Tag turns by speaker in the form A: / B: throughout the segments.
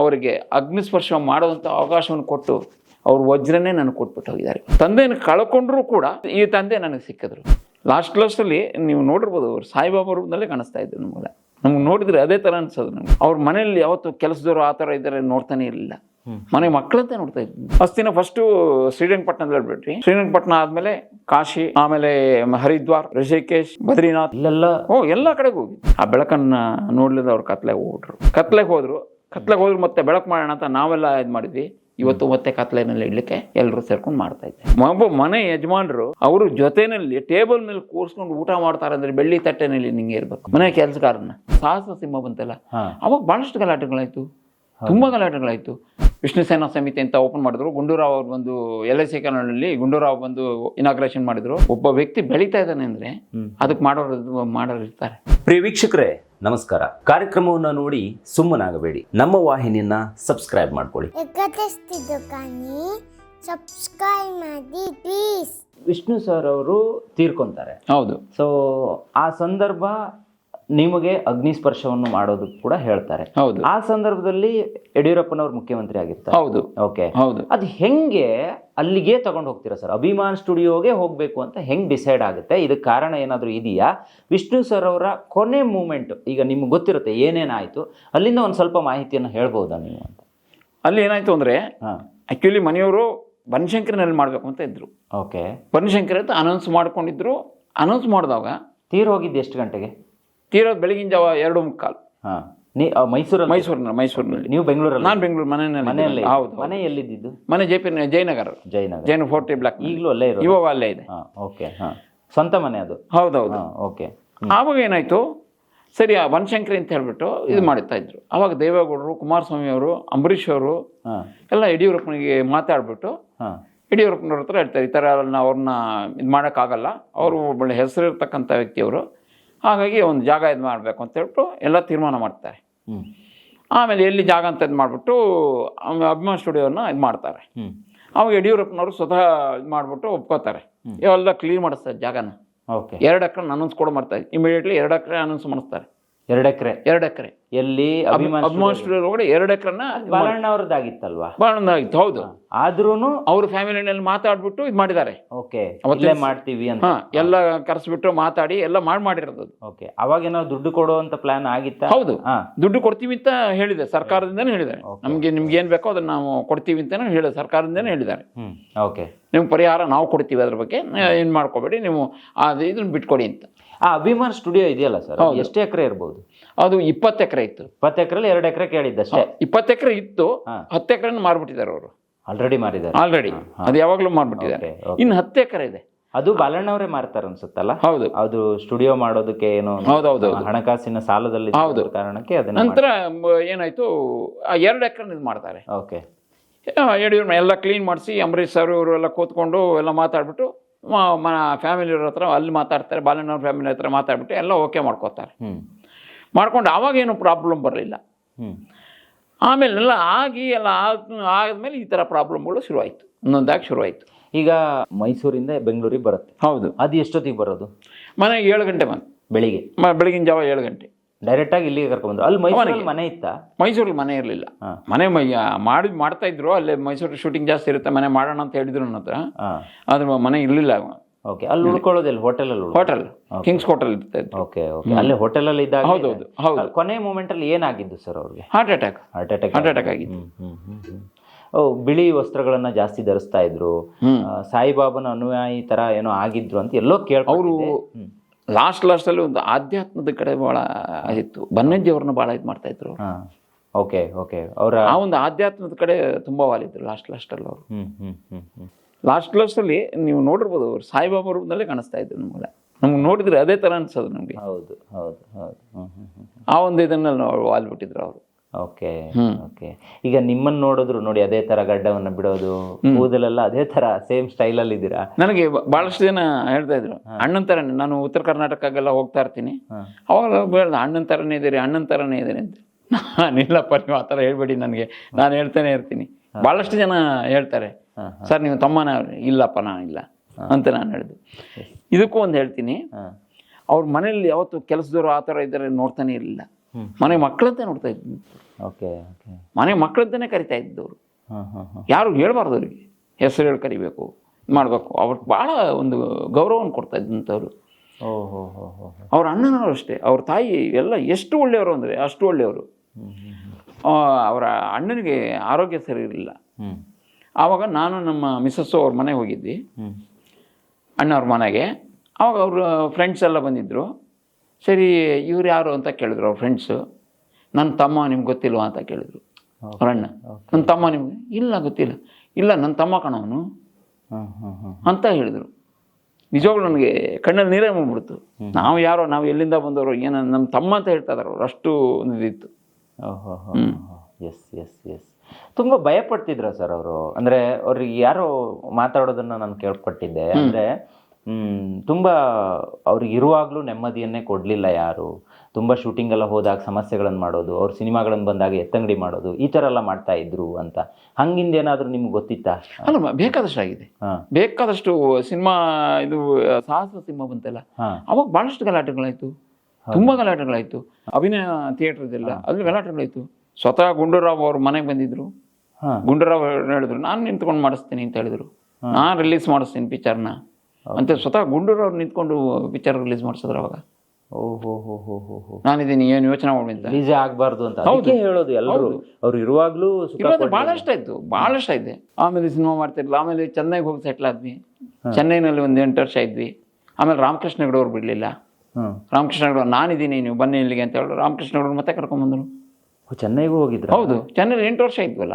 A: ಅವರಿಗೆ ಅಗ್ನಿಸ್ಪರ್ಶ ಮಾಡುವಂಥ ಅವಕಾಶವನ್ನು ಕೊಟ್ಟು ಅವ್ರ ವಜ್ರನೇ ನನಗೆ ಕೊಟ್ಬಿಟ್ಟು ಹೋಗಿದ್ದಾರೆ. ತಂದೆಯನ್ನು ಕಳ್ಕೊಂಡ್ರೂ ಕೂಡ ಈ ತಂದೆ ನನಗೆ ಸಿಕ್ಕಿದ್ರು. ಲಾಸ್ಟ್ ಲಾಸ್ಟಲ್ಲಿ ನೀವು ನೋಡಿರ್ಬೋದು ಅವ್ರು ಸಾಯಿಬಾಬಾ ರೂಪದಲ್ಲೇ ಕಾಣಿಸ್ತಾ ಇದ್ರು ನಮಗೆ ನಮ್ಗೆ ನೋಡಿದ್ರೆ ಅದೇ ಥರ ಅನಿಸೋದು ನಮ್ಗೆ. ಅವ್ರ ಮನೆಯಲ್ಲಿ ಯಾವತ್ತು ಕೆಲಸದವರು ಆ ಥರ ಇದ್ದಾರೆ ನೋಡ್ತಾನೆ ಇರಲಿಲ್ಲ. ಮನೆ ಮಕ್ಕಳಂತೆ ನೋಡ್ತಾ ಇದ್ವಿ. ದಿನ ಫಸ್ಟು ಶ್ರೀರಂಗಪಟ್ಟಣದಲ್ಲಿ ಹೇಳ್ಬಿಟ್ರಿ ಶ್ರೀರಂಗಪಟ್ಟಣ ಆದಮೇಲೆ ಕಾಶಿ ಆಮೇಲೆ ಹರಿದ್ವಾರ್ ಋಷಿಕೇಶ್ ಬದ್ರಿನಾಥ್.
B: ಇಲ್ಲೆಲ್ಲ
A: ಓ ಎಲ್ಲ ಕಡೆಗೂ ಹೋಗಿ. ಆ ಬೆಳಕನ್ನ ನೋಡ್ಲಿಲ್ಲ ಅವ್ರು ಕತ್ಲೆಗೆ ಹೋಗ್ಬಿಟ್ರು ಕತ್ಲೆಗೆ ಹೋದ್ರು. ಕತ್ಲೆಗೆ ಹೋದ್ರೆ ಮತ್ತೆ ಬೆಳಕು ಮಾಡೋಣ ಅಂತ ನಾವೆಲ್ಲ ಇದು ಮಾಡಿದ್ವಿ. ಇವತ್ತು ಮತ್ತೆ ಕತ್ಲೆನಲ್ಲಿ ಇಡ್ಲಿಕ್ಕೆ ಎಲ್ಲರೂ ಸೇರ್ಕೊಂಡು ಮಾಡ್ತಾ ಇದ್ದೆ. ಒಬ್ಬ ಮನೆ ಯಜಮಾನರು ಅವರು ಜೊತೆನಲ್ಲಿ ಟೇಬಲ್ ಮೇಲೆ ಕೂರ್ಸ್ಕೊಂಡು ಊಟ ಮಾಡ್ತಾರೆ ಅಂದ್ರೆ ಬೆಳ್ಳಿ ತಟ್ಟೆನಲ್ಲಿ ನಿಂಗೆ ಇರ್ಬೇಕು. ಮನೆ ಕೆಲಸಗಾರನ ಸಾಹಸ ಸಿಂಹ ಬಂತಲ್ಲ. ಅವಾಗ ಬಹಳಷ್ಟು ಗಲಾಟೆಗಳಾಯ್ತು. ತುಂಬಾ ಗಲಾಟೆಗಳಾಯ್ತು. ವಿಷ್ಣು ಸೇನಾ ಸಮಿತಿ ಅಂತ ಓಪನ್ ಮಾಡಿದ್ರು. ಗುಂಡೂರಾವ್ ಅವ್ರು ಬಂದು ಎಲ್ ಐ ಸಿ ಕನ್ನಡಲ್ಲಿ ಗುಂಡೂರಾವ್ ಬಂದು ಇನಾಗ್ರೇಷನ್ ಮಾಡಿದ್ರು. ಒಬ್ಬ ವ್ಯಕ್ತಿ ಬೆಳೀತಾ ಇದ್ದಾನೆ ಅಂದ್ರೆ ಅದಕ್ಕೆ ಮಾಡೋರು ಮಾಡೋರು ಇರ್ತಾರೆ.
B: ಪ್ರಿಯ ವೀಕ್ಷಕರೇ ನಮಸ್ಕಾರ. ಕಾರ್ಯಕ್ರಮವನ್ನು ನೋಡಿ ಸುಮ್ಮನಾಗಬೇಡಿ. ನಮ್ಮ ವಾಹಿನಿಯನ್ನ ಸಬ್ಸ್ಕ್ರೈಬ್ ಮಾಡ್ಕೊಳ್ಳಿ.
C: ಸಬ್ಸ್ಕ್ರೈಬ್ ಮಾಡಿ ಪ್ಲೀಸ್
B: ವಿಷ್ಣು ಸರ್ ಅವರು ತೀರ್ಕೊಂತಾರೆ.
A: ಹೌದು.
B: ಸೊ ಆ ಸಂದರ್ಭ ನಿಮಗೆ ಅಗ್ನಿಸ್ಪರ್ಶವನ್ನು ಮಾಡೋದು ಕೂಡ ಹೇಳ್ತಾರೆ.
A: ಹೌದು.
B: ಆ ಸಂದರ್ಭದಲ್ಲಿ ಯಡಿಯೂರಪ್ಪನವರು ಮುಖ್ಯಮಂತ್ರಿ ಆಗಿರ್ತಾರೆ.
A: ಹೌದು.
B: ಓಕೆ.
A: ಹೌದು.
B: ಅದು ಹೆಂಗೆ ಅಲ್ಲಿಗೆ ತಗೊಂಡು ಹೋಗ್ತೀರಾ ಸರ್? ಅಭಿಮಾನ್ ಸ್ಟುಡಿಯೋಗೆ ಹೋಗಬೇಕು ಅಂತ ಹೆಂಗ್ ಡಿಸೈಡ್ ಆಗುತ್ತೆ? ಇದಕ್ಕೆ ಕಾರಣ ಏನಾದರೂ ಇದೆಯಾ? ವಿಷ್ಣು ಸರ್ ಅವರ ಕೊನೆ ಮೂಮೆಂಟ್ ಈಗ ನಿಮ್ಗೆ ಗೊತ್ತಿರುತ್ತೆ ಏನೇನಾಯ್ತು ಅಲ್ಲಿಂದ ಒಂದು ಸ್ವಲ್ಪ ಮಾಹಿತಿಯನ್ನು ಹೇಳ್ಬೋದಾ ನೀವು ಅಂತ?
A: ಅಲ್ಲಿ ಏನಾಯ್ತು ಅಂದ್ರೆ ಆಕ್ಚುಲಿ ಮನೆಯವರು ಬನಶಂಕರಿನಲ್ಲಿ ಮಾಡಬೇಕು ಅಂತ ಇದ್ರು.
B: ಓಕೆ.
A: ಬನಶಂಕರಿ ಅಂತ ಅನೌನ್ಸ್ ಮಾಡ್ಕೊಂಡಿದ್ರು. ಅನೌನ್ಸ್ ಮಾಡಿದಾಗ
B: ತೀರ್ ಹೋಗಿದ್ದು ಎಷ್ಟು ಗಂಟೆಗೆ?
A: ತೀರೋದು ಬೆಳಗಿನ ಜಾವ ಎರಡು ಮುಕ್ಕಾಲು.
B: ಹಾಂ. ನೀ ಮೈಸೂರಲ್ಲಿ?
A: ಮೈಸೂರಿನ ಮೈಸೂರಿನಲ್ಲಿ.
B: ನೀವು ಬೆಂಗಳೂರಲ್ಲಿ?
A: ನಾನು ಬೆಂಗಳೂರು ಮನೆಯಲ್ಲಿ
B: ಮನೆಯಲ್ಲಿ?
A: ಹೌದು
B: ಮನೆ ಎಲ್ಲಿದ್ದು
A: ಮನೆ ಜೆ ಪಿ ಜಯನಗರ.
B: ಜಯನಗರ.
A: ಜೈನ ಫೋರ್ಟಿ ಬ್ಲಾಕ್.
B: ಈಗಲೂ ಅಲ್ಲೇ ಇರೋ
A: ಇವಾಗ ಅಲ್ಲೇ ಇದೆ.
B: ಓಕೆ ಹಾಂ. ಸ್ವಂತ ಮನೆ ಅದು?
A: ಹೌದೌದು
B: ಓಕೆ.
A: ಆವಾಗ ಏನಾಯ್ತು? ಸರಿ ಆ ವನಶಂಕರಿ ಅಂತ ಹೇಳ್ಬಿಟ್ಟು ಇದು ಮಾಡ್ತಾ ಇದ್ರು. ಅವಾಗ ದೇವೇಗೌಡರು ಕುಮಾರಸ್ವಾಮಿ ಅವರು ಅಂಬರೀಷ್ ಅವರು
B: ಹಾಂ.
A: ಎಲ್ಲ ಯಡಿಯೂರಪ್ಪನಿಗೆ ಮಾತಾಡ್ಬಿಟ್ಟು
B: ಹಾಂ.
A: ಯಡಿಯೂರಪ್ಪನವ್ರ ಹತ್ರ ಹೇಳ್ತಾರೆ ಈ ಥರ ಅವ್ರನ್ನ ಇದು ಮಾಡೋಕ್ಕಾಗಲ್ಲ. ಅವರು ಒಳ್ಳೆ ಹೆಸರಿರ್ತಕ್ಕಂಥ ವ್ಯಕ್ತಿಯವರು. ಹಾಗಾಗಿ ಒಂದು ಜಾಗ ಇದು ಮಾಡಬೇಕು ಅಂತ ಹೇಳ್ಬಿಟ್ಟು ಎಲ್ಲ ತೀರ್ಮಾನ ಮಾಡ್ತಾರೆ. ಆಮೇಲೆ ಎಲ್ಲಿ ಜಾಗ ಅಂತ ಇದು ಮಾಡಿಬಿಟ್ಟು ಅಭಿಮಾನ್ ಸ್ಟುಡಿಯೋನ ಇದು ಮಾಡ್ತಾರೆ. ಅವಾಗ ಯಡಿಯೂರಪ್ಪನವರು ಸ್ವತಃ ಇದು ಮಾಡಿಬಿಟ್ಟು ಒಪ್ಕೋತಾರೆ. ಎಲ್ಲ ಕ್ಲೀನ್ ಮಾಡಿಸ್ತಾರೆ ಜಾಗನ.
B: ಓಕೆ.
A: ಎರಡು ಎಕರೆ ಅನೌನ್ಸ್ ಕೂಡ ಮಾಡ್ತಾರೆ. ಇಮಿಡಿಯೇಟ್ಲಿ ಎರಡು ಎಕರೆ ಅನೌನ್ಸ್ ಮಾಡಿಸ್ತಾರೆ.
B: ಎರಡು ಎಕರೆ.
A: ಎರಡು ಎಕರೆ.
B: ಎಲ್ಲಿ ಅಭಿಮಾನ್
A: ಸ್ಟುಡಿಯೋ ಒಳಗಡೆ ಎರಡು ಎಕರೆನ
B: ಬಾಲಣ್ಣ ಅವ್ರದ್ದಾಗಿತ್ತಲ್ವಾ
A: ಹೌದು.
B: ಆದ್ರೂನು
A: ಅವ್ರ ಫ್ಯಾಮಿಲಿನಲ್ಲಿ ಮಾತಾಡ್ಬಿಟ್ಟು ಇದು ಮಾಡಿದ್ದಾರೆ.
B: ಓಕೆ
A: ಅವತ್ತಿನ
B: ಮಾಡ್ತೀವಿ ಅಂತ.
A: ಎಲ್ಲ ಕರೆಸ್ಬಿಟ್ಟು ಮಾತಾಡಿ ಎಲ್ಲ ಮಾಡಿ ಮಾಡಿರೋದು.
B: ಓಕೆ ಅವಾಗ ಏನೋ ದುಡ್ಡು ಕೊಡುವಂತ ಪ್ಲಾನ್ ಆಗಿತ್ತ?
A: ಹೌದು. ದುಡ್ಡು ಕೊಡ್ತೀವಿ ಅಂತ ಹೇಳಿದೆ ಸರ್ಕಾರದಿಂದನೇ ಹೇಳಿದ್ದಾರೆ. ನಮಗೆ ನಿಮ್ಗೆ ಏನು ಬೇಕೋ ಅದನ್ನ ನಾವು ಕೊಡ್ತೀವಿ ಅಂತಾನು ಹೇಳಿದೆ ಸರ್ಕಾರದಿಂದನೇ ಹೇಳಿದ್ದಾರೆ.
B: ಓಕೆ.
A: ನಿಮ್ಗೆ ಪರಿಹಾರ ನಾವು ಕೊಡ್ತೀವಿ ಅದ್ರ ಬಗ್ಗೆ ಏನು ಮಾಡ್ಕೋಬೇಡಿ ನೀವು ಅದು ಇದನ್ನ ಬಿಟ್ಕೊಡಿ ಅಂತ.
B: ಆ ಅಭಿಮಾನ್ ಸ್ಟುಡಿಯೋ ಇದೆಯಲ್ಲ ಸರ್? ಎಷ್ಟು ಎಕರೆ ಇರ್ಬೋದು?
A: ಅದು ಇಪ್ಪತ್ತು ಎಕರೆ ಇತ್ತು.
B: ಇಪ್ಪತ್ತು ಎಕರೆಲಿ ಎರಡು ಎಕರೆ ಕೇಳಿದ್ದಷ್ಟೇ.
A: ಇಪ್ಪತ್ತು ಎಕರೆ ಇತ್ತು.
B: ಹಾ.
A: ಹತ್ತು ಎಕರೆ ಮಾರ್ಬಿಟ್ಟಿದ್ದಾರೆ ಅವರು.
B: ಆಲ್ರೆಡಿ ಮಾರಿದ್ದಾರೆ.
A: ಆಲ್ರೆಡಿ ಅದು ಯಾವಾಗಲೂ ಮಾರ್ಬಿಟ್ಟಿದ್ದಾರೆ.
B: Okay, okay.
A: ಇನ್ನು ಹತ್ತು ಎಕರೆ ಇದೆ.
B: ಅದು ಬಾಲಣ್ಣವರೇ ಮಾರ್ತಾರೆ ಅನ್ಸುತ್ತಲ್ಲ?
A: ಹೌದು.
B: ಅದು ಸ್ಟುಡಿಯೋ ಮಾಡೋದಕ್ಕೆ ಏನು
A: ಹೌದೌದು
B: ಹಣಕಾಸಿನ ಸಾಲದಲ್ಲಿ
A: ಹೌದು.
B: ಕಾರಣಕ್ಕೆ ಅದನ್ನ
A: ನಂತರ ಮ- ಏನಾಯ್ತು ಆ ಎರಡು ಎಕರೆ ಇದು ಮಾಡ್ತಾರೆ
B: ಓಕೆ
A: ಯಡಿಯೂರಪ್ಪ ಎಲ್ಲ ಕ್ಲೀನ್ ಮಾಡಿಸಿ ಅಂಬರೀಷ್ ಸರ್ ಇವರು ಎಲ್ಲ ಕೂತ್ಕೊಂಡು ಎಲ್ಲ ಮಾತಾಡ್ಬಿಟ್ಟು ಫ್ಯಾಮಿಲಿಯವ್ರ ಹತ್ರ ಅಲ್ಲಿ ಮಾತಾಡ್ತಾರೆ ಬಾಲಣ್ಣವ್ರ ಫ್ಯಾಮಿಲಿ ಹತ್ರ ಮಾತಾಡ್ಬಿಟ್ಟು ಎಲ್ಲ ಓಕೆ ಮಾಡ್ಕೋತಾರೆ. ಮಾಡ್ಕೊಂಡು ಆವಾಗೇನು ಪ್ರಾಬ್ಲಮ್ ಬರಲಿಲ್ಲ. ಆಮೇಲೆ ಎಲ್ಲ ಆಗಿ ಎಲ್ಲ ಆದ ಆದಮೇಲೆ ಈ ಥರ ಪ್ರಾಬ್ಲಮ್ಗಳು ಶುರುವಾಯಿತು ಇನ್ನೊಂದಾಗಿ ಶುರುವಾಯಿತು.
B: ಈಗ ಮೈಸೂರಿಂದ ಬೆಂಗಳೂರಿಗೆ ಬರುತ್ತೆ.
A: ಹೌದು.
B: ಅದು ಎಷ್ಟೊತ್ತಿಗೆ ಬರೋದು?
A: ಮನೆಗೆ ಏಳು ಗಂಟೆ ಮನೆ
B: ಬೆಳಿಗ್ಗೆ?
A: ಮ- ಬೆಳಗಿನ ಜಾವ ಏಳು ಗಂಟೆ.
B: ಡೈರೆಕ್ಟ್ ಆಗಿ ಇಲ್ಲಿಗೆ ಕರ್ಕೊಂಡ್ಬಂದ್ರು ಅಲ್ಲಿ ಮೈಸೂರಲ್ಲಿ ಮನೆ ಇತ್ತ?
A: ಮೈಸೂರಲ್ಲಿ ಮನೆ ಇರಲಿಲ್ಲ. ಮನೆ ಮಾಡಿ ಮಾಡ್ತಾ ಇದ್ರು. ಅಲ್ಲೇ ಮೈಸೂರು ಶೂಟಿಂಗ್ ಜಾಸ್ತಿ ಇರುತ್ತೆ ಮನೆ ಮಾಡೋಣ ಅಂತ ಹೇಳಿದ್ರು ನನ್ನ ಹತ್ರ. ಆದ್ರೆ ಮನೆ ಇರಲಿಲ್ಲ
B: ಓಕೆ ಅಲ್ಲಿ ಉಳ್ಕೊಳ್ಳೋದಿಲ್ಲ ಹೋಟೆಲ್ ಅಲ್ಲಿ ಉಳ್ಕೊಳ್ಳೋದು?
A: ಹೋಟೆಲ್ ಕಿಂಗ್ಸ್ ಹೋಟೆಲ್ ಇರ್ತಾ ಇತ್ತು
B: ಓಕೆ ಓಕೆ ಅಲ್ಲಿ ಹೋಟೆಲ್ ಅಲ್ಲಿ ಇದ್ದಾಗ
A: ಹೌದು ಹೌದು ಹೌದು.
B: ಕೊನೆ ಮೂಮೆಂಟ್ ಅಲ್ಲಿ ಏನಾಗಿದ್ದು ಸರ್ ಅವ್ರಿಗೆ?
A: Heart attack
B: heart attack
A: heart attack.
B: ಓ ಬಿಳಿ ವಸ್ತ್ರಗಳನ್ನ ಜಾಸ್ತಿ ಧರಿಸ್ತಾ ಇದ್ರು. ಸಾಯಿಬಾಬನ ಅನುಯಾಯಿ ತರ ಏನೋ ಆಗಿದ್ರು ಅಂತ ಎಲ್ಲೋ
A: ಅವರು
B: ಕೇಳ್ಕೊಂಡಿದ್ದೆ ಹ್ಮ್.
A: ಲಾಸ್ಟ್ ಲಾಸ್ಟಲ್ಲಿ ಒಂದು ಆಧ್ಯಾತ್ಮದ ಕಡೆ ಭಾಳ ಇತ್ತು. ಬನ್ನಂಜಿ ಅವ್ರನ್ನ ಭಾಳ ಇದು ಮಾಡ್ತಾ ಇದ್ರು.
B: ಹಾ ಓಕೆ ಓಕೆ. ಅವರ
A: ಆ ಒಂದು ಆಧ್ಯಾತ್ಮದ ಕಡೆ ತುಂಬಾ ವಾಲಿದ್ರು ಲಾಸ್ಟ್ ಲಾಸ್ಟಲ್ಲಿ ಅವರು. ಲಾಸ್ಟ್ ಲಾಸ್ಟಲ್ಲಿ ನೀವು ನೋಡಿರ್ಬೋದು ಅವ್ರು ಸಾಯಿಬಾಬಾ ರೂಪದಲ್ಲೇ ಕಾಣಿಸ್ತಾ ಇದ್ರು ನಮ್ಗೆ. ನಮ್ಗೆ ನೋಡಿದ್ರೆ ಅದೇ ಥರ ಅನ್ಸೋದು ನಮಗೆ.
B: ಹೌದು ಹೌದು ಹೌದು.
A: ಆ ಒಂದು ಇದನ್ನ ವಾಲ್ಬಿಟ್ಟಿದ್ರು ಅವರು.
B: ಓಕೆ. ಓಕೆ ಈಗ ನಿಮ್ಮನ್ನ ನೋಡಿದ್ರು ನೋಡಿ ಅದೇ ತರ ಗಡ್ಡವನ್ನ ಬಿಡೋದು ಕೂದಲೆಲ್ಲ ಅದೇ ತರ ಸೇಮ್ ಸ್ಟೈಲ್ ಅಲ್ಲಿ ಇದ್ದೀರಾ?
A: ನನಗೆ ಬಹಳಷ್ಟು ಜನ ಹೇಳ್ತಾ ಇದ್ರು ಅಣ್ಣನ ತರನೇ ನಾನು ಉತ್ತರ ಕರ್ನಾಟಕಕ್ಕೆಲ್ಲ ಹೋಗ್ತಾ ಇರ್ತೀನಿ. ಅವಾಗ ಹೇಳ್ದೆ ಅಣ್ಣನ ತರನೇ ಇದ್ದೀರಿ ಅಣ್ಣನ ತರನೇ ಇದ್ದೀರಿ ಅಂತ. ನಾನಿಲ್ಲಪ್ಪ ನೀವು ಆ ತರ ಹೇಳ್ಬೇಡಿ ನನಗೆ. ನಾನು ಹೇಳ್ತಾನೆ ಇರ್ತೀನಿ. ಬಹಳಷ್ಟು ಜನ ಹೇಳ್ತಾರೆ ಸರ್ ನೀವು ತಮ್ಮನ ಇಲ್ಲಪ್ಪ ನಾನು ಇಲ್ಲ ಅಂತ ನಾನು ಹೇಳಿದೆ. ಇದಕ್ಕೂ ಒಂದು ಹೇಳ್ತೀನಿ ಅವ್ರ ಮನೇಲಿ ಯಾವತ್ತು ಕೆಲಸದವರು ಆ ಥರ ಇದ್ದಾರೆ ನೋಡ್ತಾನೆ ಇರಲಿಲ್ಲ. ಮನೆ ಮಕ್ಕಳಂತೆ ನೋಡ್ತಾ ಇದ್ದು
B: ಓಕೆ
A: ಮನೆ ಮಕ್ಕಳಂತಾನೆ ಕರಿತಾ ಇದ್ದವರು.
B: ಹಾಂ ಹಾಂ ಹಾಂ.
A: ಯಾರು ಹೇಳ್ಬಾರ್ದು ಅವ್ರಿಗೆ. ಹೆಸರು ಹೇಳಿ ಕರಿಬೇಕು ಮಾಡಬೇಕು. ಅವ್ರಿಗೆ ಭಾಳ ಒಂದು ಗೌರವವನ್ನು ಕೊಡ್ತಾ ಇದ್ದಂಥವ್ರು. ಅವ್ರ ಅಣ್ಣನವರು ಅಷ್ಟೇ. ಅವ್ರ ತಾಯಿ ಎಲ್ಲ ಎಷ್ಟು ಒಳ್ಳೆಯವರು ಅಂದರೆ ಅಷ್ಟು ಒಳ್ಳೆಯವರು. ಅವರ ಅಣ್ಣನಿಗೆ ಆರೋಗ್ಯ ಸರಿ ಇರಲಿಲ್ಲ. ಆವಾಗ ನಾನು ನಮ್ಮ ಮಿಸ್ಸಸ್ಸು ಅವ್ರ ಮನೆಗೆ ಹೋಗಿದ್ವಿ. ಅಣ್ಣವ್ರ ಮನೆಗೆ. ಆವಾಗ ಅವರು ಫ್ರೆಂಡ್ಸ್ ಎಲ್ಲ ಬಂದಿದ್ದರು ಸರಿ ಇವ್ರು ಯಾರು ಅಂತ ಕೇಳಿದ್ರು ಅವ್ರ ಫ್ರೆಂಡ್ಸು ನನ್ನ ತಮ್ಮ ನಿಮ್ಗೆ ಗೊತ್ತಿಲ್ವಾ ಅಂತ ಕೇಳಿದ್ರು. ಅಣ್ಣ. ನನ್ನ ತಮ್ಮ ನಿಮ್ಗೆ ಇಲ್ಲ ಗೊತ್ತಿಲ್ಲ. ಇಲ್ಲ ನನ್ನ ತಮ್ಮ ಕಣವನು. ಅಂತ ಹೇಳಿದರು. ನಿಜವಾಗ್ಲೂ ನನಗೆ ಕಣ್ಣಲ್ಲಿ ನೀರೇ ಬಂದ್ಬಿಡ್ತು. ನಾವು ಯಾರೋ ನಾವು ಎಲ್ಲಿಂದ ಬಂದವರು ಏನೋ ನಮ್ಮ ತಮ್ಮ ಅಂತ ಹೇಳ್ತಾ ಇದ್ದಾರೆ ಅವ್ರು. ಅಷ್ಟು ಒಂದು ಇದಿತ್ತು
B: ಎಸ್ ಎಸ್ ಎಸ್ ತುಂಬ ಭಯಪಡ್ತಿದ್ರ ಸರ್ ಅವರು? ಅಂದರೆ ಅವ್ರಿಗೆ ಯಾರೋ ಮಾತಾಡೋದನ್ನ ನಾನು ಕೇಳ್ಕೊಟ್ಟಿದ್ದೆ. ಅಂದರೆ ತುಂಬ ಅವ್ರಿಗೆ ಇರುವಾಗಲೂ ನೆಮ್ಮದಿಯನ್ನೇ ಕೊಡಲಿಲ್ಲ ಯಾರು. ತುಂಬ ಶೂಟಿಂಗೆಲ್ಲ ಹೋದಾಗ ಸಮಸ್ಯೆಗಳನ್ನು ಮಾಡೋದು ಅವ್ರ ಸಿನಿಮಾಗಳನ್ನು ಬಂದಾಗ ಎತ್ತಂಗಡಿ ಮಾಡೋದು ಈ ಥರ ಎಲ್ಲ ಮಾಡ್ತಾ ಇದ್ರು ಅಂತ. ಹಂಗಿಂದ ಏನಾದರೂ ನಿಮ್ಗೆ ಗೊತ್ತಿತ್ತಾ?
A: ಅಲ್ಲ ಬೇಕಾದಷ್ಟು ಆಗಿದೆ.
B: ಹಾಂ.
A: ಬೇಕಾದಷ್ಟು ಸಿನಿಮಾ ಇದು ಸಾಹಸ ಸಿನಿಮಾ ಬಂತಲ್ಲ ಅವಾಗ ಭಾಳಷ್ಟು ಗಲಾಟೆಗಳಾಯ್ತು. ತುಂಬ ಗಲಾಟೆಗಳಾಯ್ತು. ಅಭಿನಯ ಥಿಯೇಟರ್ ಇದೆಲ್ಲ ಅಲ್ಲಿ ಗಲಾಟೆಗಳಾಯ್ತು. ಸ್ವತಃ ಗುಂಡೂರಾವ್ ಅವ್ರ ಮನೆಗೆ ಬಂದಿದ್ರು. ಗುಂಡೂರಾವ್ ಹೇಳಿದ್ರು ನಾನು ನಿಂತ್ಕೊಂಡು ಮಾಡಿಸ್ತೀನಿ ಅಂತ ಹೇಳಿದ್ರು. ನಾನು ರಿಲೀಸ್ ಮಾಡಿಸ್ತೀನಿ ಪಿಕ್ಚರ್ನ ಅಂತ ಸ್ವತಃ ಗುಂಡೂರಾವ್ ನಿಂತ್ಕೊಂಡು ಪಿಕ್ಚರ್ ರಿಲೀಸ್ ಮಾಡಿಸಿದ್ರು ಅವಾಗ.
B: ಓಹೋ ಹೋ ಹೋ ಹೋ ಹೋ
A: ನಾನಿದ್ದೀನಿ ಏನು ಯೋಚನೆ ಮಾಡಿದ್ದೆ
B: ರಿಲೀಸ್ ಆಗಬಾರ್ದು ಅಂತ. ಅದಕ್ಕೆ ಹೇಳೋದು ಎಲ್ಲರೂ ಅವ್ರು ಇರುವಾಗಲೂ
A: ಭಾಳಷ್ಟು ಆಯ್ತು ಭಾಳಷ್ಟು ಇದೆ ಆಮೇಲೆ ಸಿನಿಮಾ ಮಾಡ್ತಿರ್ಲಿಲ್ಲ ಆಮೇಲೆ ಚೆನ್ನೈಗೆ ಹೋಗಿ ಸೆಟ್ಲ್ ಆದ್ವಿ. ಚೆನ್ನೈನಲ್ಲಿ ಒಂದು ಎಂಟು ವರ್ಷ ಇದ್ವಿ. ಆಮೇಲೆ ರಾಮಕೃಷ್ಣ ಗಡವ್ರು ಬಿಡ್ಲಿಲ್ಲ. ರಾಮಕೃಷ್ಣ ಹೆಗಡೆ ಅವ್ರು, ನಾನಿದ್ದೀನಿ ನೀವು ಬನ್ನಿ ಇಲ್ಲಿಗೆ ಅಂತ ಹೇಳಿ ರಾಮಕೃಷ್ಣ ಗಡವ್ರು ಮತ್ತೆ ಕರ್ಕೊಂಬಂದರು
B: ಚೆನ್ನೈಗೂ ಹೋಗಿದ್ರು?
A: ಹೌದು ಚೆನ್ನೈ ಎಂಟು ವರ್ಷ ಇದ್ವಲ್ಲ.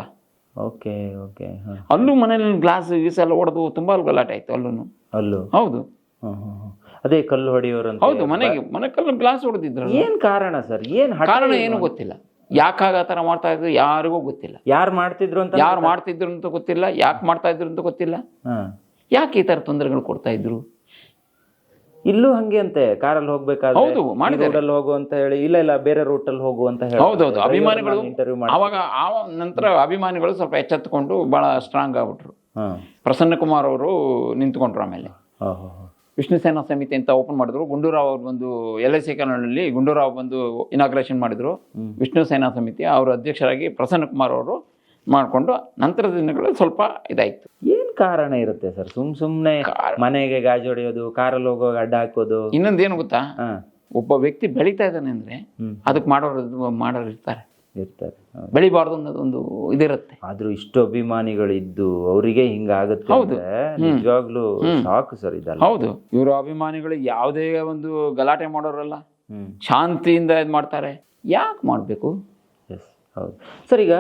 B: ಓಕೆ ಓಕೆ
A: ಅಲ್ಲೂ ಮನೇಲಿ ಗ್ಲಾಸ್ ಗೀಸ್ ಎಲ್ಲ ಹೊಡೆದು ತುಂಬಾ ಗಲಾಟೆ ಆಯ್ತು ಅಲ್ಲೂ
B: ಅಲ್ಲೂ?
A: ಹೌದು.
B: ಅದೇ ಕಲ್ಲು ಹೊಡೆಯೋರಂತ
A: ಹೌದು ಮನೆಗೆ ಮನೆ ಕಲ್ಲು ಗ್ಲಾಸ್ ಹೊಡೆದಿದ್ರು
B: ಏನ್ ಕಾರಣ ಸರ್? ಏನ್
A: ಕಾರಣ ಏನು ಗೊತ್ತಿಲ್ಲ. ಯಾಕಾಗ ಆ ಥರ ಮಾಡ್ತಾ ಇದ್ರು ಯಾರಿಗೂ ಗೊತ್ತಿಲ್ಲ.
B: ಯಾರು ಮಾಡ್ತಿದ್ರು ಅಂತ
A: ಯಾರು ಮಾಡ್ತಿದ್ರು ಅಂತ ಗೊತ್ತಿಲ್ಲ ಯಾಕೆ ಮಾಡ್ತಾ ಇದ್ರು ಅಂತ ಗೊತ್ತಿಲ್ಲ. ಯಾಕೆ ಈ ತರ ತೊಂದರೆಗಳು ಕೊಡ್ತಾ ಇದ್ರು?
B: ಇಲ್ಲೂ ಹಂಗೆ ಅಂತೆ. ಕಾರಲ್ಲಿ ಹೋಗ್ಬೇಕಾದ್ರೆ
A: ಹೌದು, ಮಾಡಿದ್ದಾರೆ.
B: ಹೋಗು ಅಂತ ಹೇಳಿ ಇಲ್ಲ ಇಲ್ಲ ಬೇರೆ ರೂಟಲ್ಲಿ ಹೋಗು ಅಂತ ಹೇಳಿ.
A: ಹೌದೌದು ಅಭಿಮಾನಿಗಳು
B: ಇಂಟರ್ವ್ಯೂ
A: ಅವಾಗ ಆ ನಂತರ ಅಭಿಮಾನಿಗಳು ಸ್ವಲ್ಪ ಎಚ್ಚೆತ್ತುಕೊಂಡು ಬಹಳ ಸ್ಟ್ರಾಂಗ್ ಆಗ್ಬಿಟ್ರು. ಪ್ರಸನ್ನ ಕುಮಾರ್ ಅವರು ನಿಂತ್ಕೊಂಡ್ರು ಆಮೇಲೆ. ವಿಷ್ಣು ಸೇನಾ ಸಮಿತಿ ಅಂತ ಓಪನ್ ಮಾಡಿದ್ರು. ಗುಂಡೂರಾವ್ ಅವ್ರು ಬಂದು ಎಲ್ ಐ ಸಿ ಕನ್ನಡಲ್ಲಿ ಗುಂಡೂರಾವ್ ಬಂದು ಇನಾಗ್ರೇಷನ್ ಮಾಡಿದ್ರು. ವಿಷ್ಣು ಸೇನಾ ಸಮಿತಿ ಅವರ ಅಧ್ಯಕ್ಷರಾಗಿ ಪ್ರಸನ್ನ ಕುಮಾರ್ ಅವರು ಮಾಡಿಕೊಂಡು ನಂತರದ ದಿನಗಳಲ್ಲಿ ಸ್ವಲ್ಪ ಇದಾಯಿತು.
B: ಏನು ಕಾರಣ ಇರುತ್ತೆ ಸರ್? ಸುಮ್ ಸುಮ್ಮನೆ ಮನೆಗೆ ಗಾಜು ಹೊಡೆಯೋದು ಕಾರಲ್ಲಿ ಹೋಗೋ ಅಡ್ಡ ಹಾಕೋದು?
A: ಇನ್ನೊಂದೇನು ಗೊತ್ತಾ? ಒಬ್ಬ ವ್ಯಕ್ತಿ ಬೆಳೀತಾ ಇದ್ದಾನೆ ಅಂದರೆ. ಅದಕ್ಕೆ ಮಾಡೋರು ಮಾಡೋರು ಇರ್ತಾರೆ.
B: ಇರ್ತಾರೆ
A: ಬೆಳಿಬಾರ್ದು ಅನ್ನೋದು ಒಂದು ಇದಿರುತ್ತೆ.
B: ಆದ್ರೂ ಇಷ್ಟು ಅಭಿಮಾನಿಗಳಿದ್ದು ಅವರಿಗೆ ಹಿಂಗಾಗುತ್ತೆ
A: ಹೌದು.
B: ನಿಜವಾಗ್ಲೂ ಸಾಕು ಸರ್ ಇದಲ್ಲ.
A: ಹೌದು. ಇವರು ಅಭಿಮಾನಿಗಳು ಯಾವುದೇ ಒಂದು ಗಲಾಟೆ ಮಾಡೋರಲ್ಲ. ಶಾಂತಿಯಿಂದ ಇದು ಮಾಡ್ತಾರೆ. ಯಾಕೆ ಮಾಡಬೇಕು?
B: ಹೌದು. ಸರ್ ಈಗ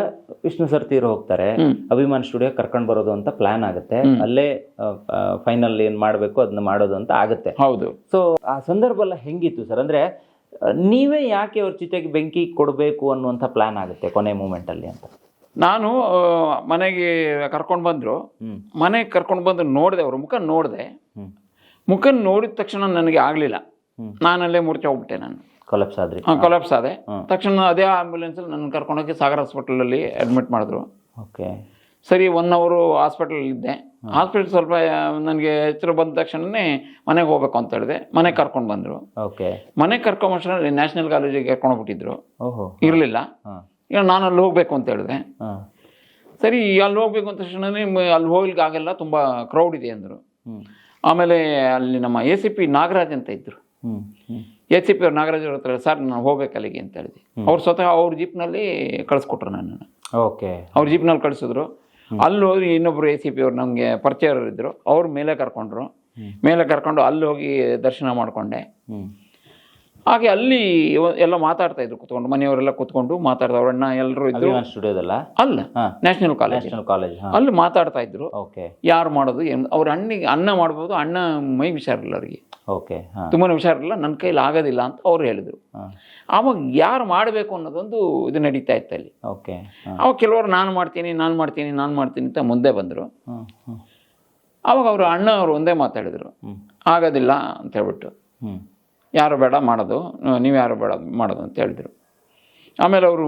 B: ವಿಷ್ಣು ಸರ್ ತೀರ ಹೋಗ್ತಾರೆ. ಅಭಿಮಾನ್ ಸ್ಟುಡಿಯೋ ಕರ್ಕೊಂಡು ಬರೋದು ಅಂತ ಪ್ಲಾನ್ ಆಗುತ್ತೆ. ಅಲ್ಲೇ ಫೈನಲ್ ಏನ್ ಮಾಡಬೇಕು ಅದನ್ನ ಮಾಡೋದು ಅಂತ ಆಗುತ್ತೆ.
A: ಹೌದು.
B: ಸೊ ಆ ಸಂದರ್ಭ ಎಲ್ಲ ಹೆಂಗಿತ್ತು ಸರ್? ಅಂದ್ರೆ ನೀವೇ ಯಾಕೆ ಅವ್ರ ಚಿತೆಗೆ ಬೆಂಕಿ ಕೊಡಬೇಕು ಅನ್ನುವಂಥ ಪ್ಲಾನ್ ಆಗುತ್ತೆ ಕೊನೆ ಮೂಮೆಂಟ್ ಅಲ್ಲಿ ಅಂತ?
A: ನಾನು ಮನೆಗೆ ಕರ್ಕೊಂಡು ಬಂದರು. ಮನೆಗೆ ಕರ್ಕೊಂಡು ಬಂದು ನೋಡಿದೆ ಅವ್ರ ಮುಖ ನೋಡಿದೆ. ಮುಖ ನೋಡಿದ ತಕ್ಷಣ ನನಗೆ ಆಗಲಿಲ್ಲ. ನಾನಲ್ಲೇ ಮೂರ್ಛೆ ಹೋಗ್ಬಿಟ್ಟೆ ನಾನು.
B: ಕೊಲಪ್ಸ್ ಆದ್ರಿ.
A: ಕೊಲಾಪ್ಸ್ ಆದೆ. ತಕ್ಷಣ ಅದೇ ಆಂಬ್ಯುಲೆನ್ಸಲ್ಲಿ ನನ್ನ ಕರ್ಕೊಂಡೋಗಿ ಸಾಗರ್ ಹಾಸ್ಪಿಟಲಲ್ಲಿ ಅಡ್ಮಿಟ್ ಮಾಡಿದ್ರು.
B: ಓಕೆ
A: ಸರಿ ಒನ್ ಅವರು ಹಾಸ್ಪಿಟಲ್ ಇದ್ದೆ. ಹಾಸ್ಪಿಟಲ್ ಸ್ವಲ್ಪ ನನಗೆ ಎಚ್ಚರ ಬಂದ ತಕ್ಷಣನೇ ಮನೆಗೆ ಹೋಗ್ಬೇಕು ಅಂತ ಹೇಳಿದೆ. ಮನೆಗೆ ಕರ್ಕೊಂಡು ಬಂದರು.
B: ಓಕೆ
A: ಮನೆಗೆ ಕರ್ಕೊಂಬಷ್ಟರಲ್ಲಿ ನ್ಯಾಷನಲ್ ಕಾಲೇಜಿಗೆ ಕರ್ಕೊಂಡು ಹೋಗ್ಬಿಟ್ಟಿದ್ರು.
B: ಓಹೋ.
A: ಇರಲಿಲ್ಲ. ಈಗ ನಾನು ಅಲ್ಲಿ ಹೋಗ್ಬೇಕು ಅಂತ ಹೇಳಿದೆ. ಸರಿ ಅಲ್ಲಿ ಹೋಗ್ಬೇಕು ಅಂತ ತಕ್ಷಣನೇ ಅಲ್ಲಿ ಹೋಗ್ಲಿಕ್ಕೆ ಆಗಲ್ಲ ತುಂಬ ಕ್ರೌಡ್ ಇದೆ ಅಂದರು. ಆಮೇಲೆ ಅಲ್ಲಿ ನಮ್ಮ ಎ ಸಿ ಪಿ ನಾಗರಾಜ್ ಅಂತ ಇದ್ದರು
B: ಹ್ಮ್ ಹ್ಮ್.
A: ಎ ಸಿ ಪಿ ಅವ್ರು ನಾಗರಾಜ್ ಅವ್ರ ಹತ್ರ ಸರ್ ನಾನು ಹೋಗ್ಬೇಕು ಅಲ್ಲಿಗೆ ಅಂತ ಹೇಳಿದ್ವಿ. ಅವ್ರು ಸ್ವತಃ ಅವ್ರ ಜೀಪ್ನಲ್ಲಿ ಕಳಿಸ್ಕೊಟ್ರು ನನ್ನನ್ನು.
B: ಓಕೆ.
A: ಅವ್ರ ಜೀಪ್ನಲ್ಲಿ ಕಳಿಸಿದ್ರು. ಅಲ್ಲಿ ಹೋಗಿ ಇನ್ನೊಬ್ರು ಎ ಸಿ ಪಿ ಅವ್ರು ನಮಗೆ ಪರಿಚಯರು ಇದ್ದರು ಅವ್ರು ಮೇಲೆ ಕರ್ಕೊಂಡ್ರು. ಮೇಲೆ ಕರ್ಕೊಂಡು ಅಲ್ಲಿ ಹೋಗಿ ದರ್ಶನ ಮಾಡಿಕೊಂಡೆ. ಹಾಗೆ ಅಲ್ಲಿ ಎಲ್ಲ ಮಾತಾಡ್ತಾ ಇದ್ರು ಕುತ್ಕೊಂಡು ಮನೆಯವರೆಲ್ಲ ಕುತ್ಕೊಂಡು ಮಾತಾಡ್ತಾ ಅವ್ರ ಅಣ್ಣ ಎಲ್ಲರೂ ಇದ್ರು.
B: ಸ್ಟುಡಿಯೋದಲ್ಲ?
A: ಅಲ್ಲ. ನ್ಯಾಷನಲ್ ಕಾಲೇಜ್
B: ನ್ಯಾಷನಲ್ ಕಾಲೇಜ್
A: ಅಲ್ಲಿ ಮಾತಾಡ್ತಾ ಇದ್ರು.
B: ಓಕೆ.
A: ಯಾರು ಮಾಡೋದು ಏನು ಅವ್ರ ಅಣ್ಣಿಗೆ ಅನ್ನ ಮಾಡ್ಬೋದು ಅಣ್ಣ ಮೈ ಹುಷಾರಿಲ್ಲ ಅವರಿಗೆ.
B: ಓಕೆ
A: ತುಂಬಾ ಹುಷಾರಿಲ್ಲ ನನ್ನ ಕೈಲಿ ಆಗೋದಿಲ್ಲ ಅಂತ ಅವ್ರು ಹೇಳಿದ್ರು.
B: ಅವಾಗ
A: ಆವಾಗ ಯಾರು ಮಾಡಬೇಕು ಅನ್ನೋದೊಂದು ಇದು ನಡೀತಾ ಇತ್ತು ಅಲ್ಲಿ.
B: ಓಕೆ
A: ಅವಾಗ ಕೆಲವರು ನಾನು ಮಾಡ್ತೀನಿ ನಾನು ಮಾಡ್ತೀನಿ ನಾನು ಮಾಡ್ತೀನಿ ಅಂತ ಮುಂದೆ ಬಂದರು.
B: ಅವಾಗ
A: ಆವಾಗ ಅವರು ಅಣ್ಣ ಅವರು ಒಂದೇ ಮಾತಾಡಿದರು. ಆಗೋದಿಲ್ಲ ಅಂತ ಹೇಳ್ಬಿಟ್ಟು. ಯಾರು ಬೇಡ ಮಾಡೋದು ನೀವು ಯಾರು ಬೇಡ ಮಾಡೋದು ಅಂತ ಹೇಳಿದರು. ಆಮೇಲೆ ಅವರು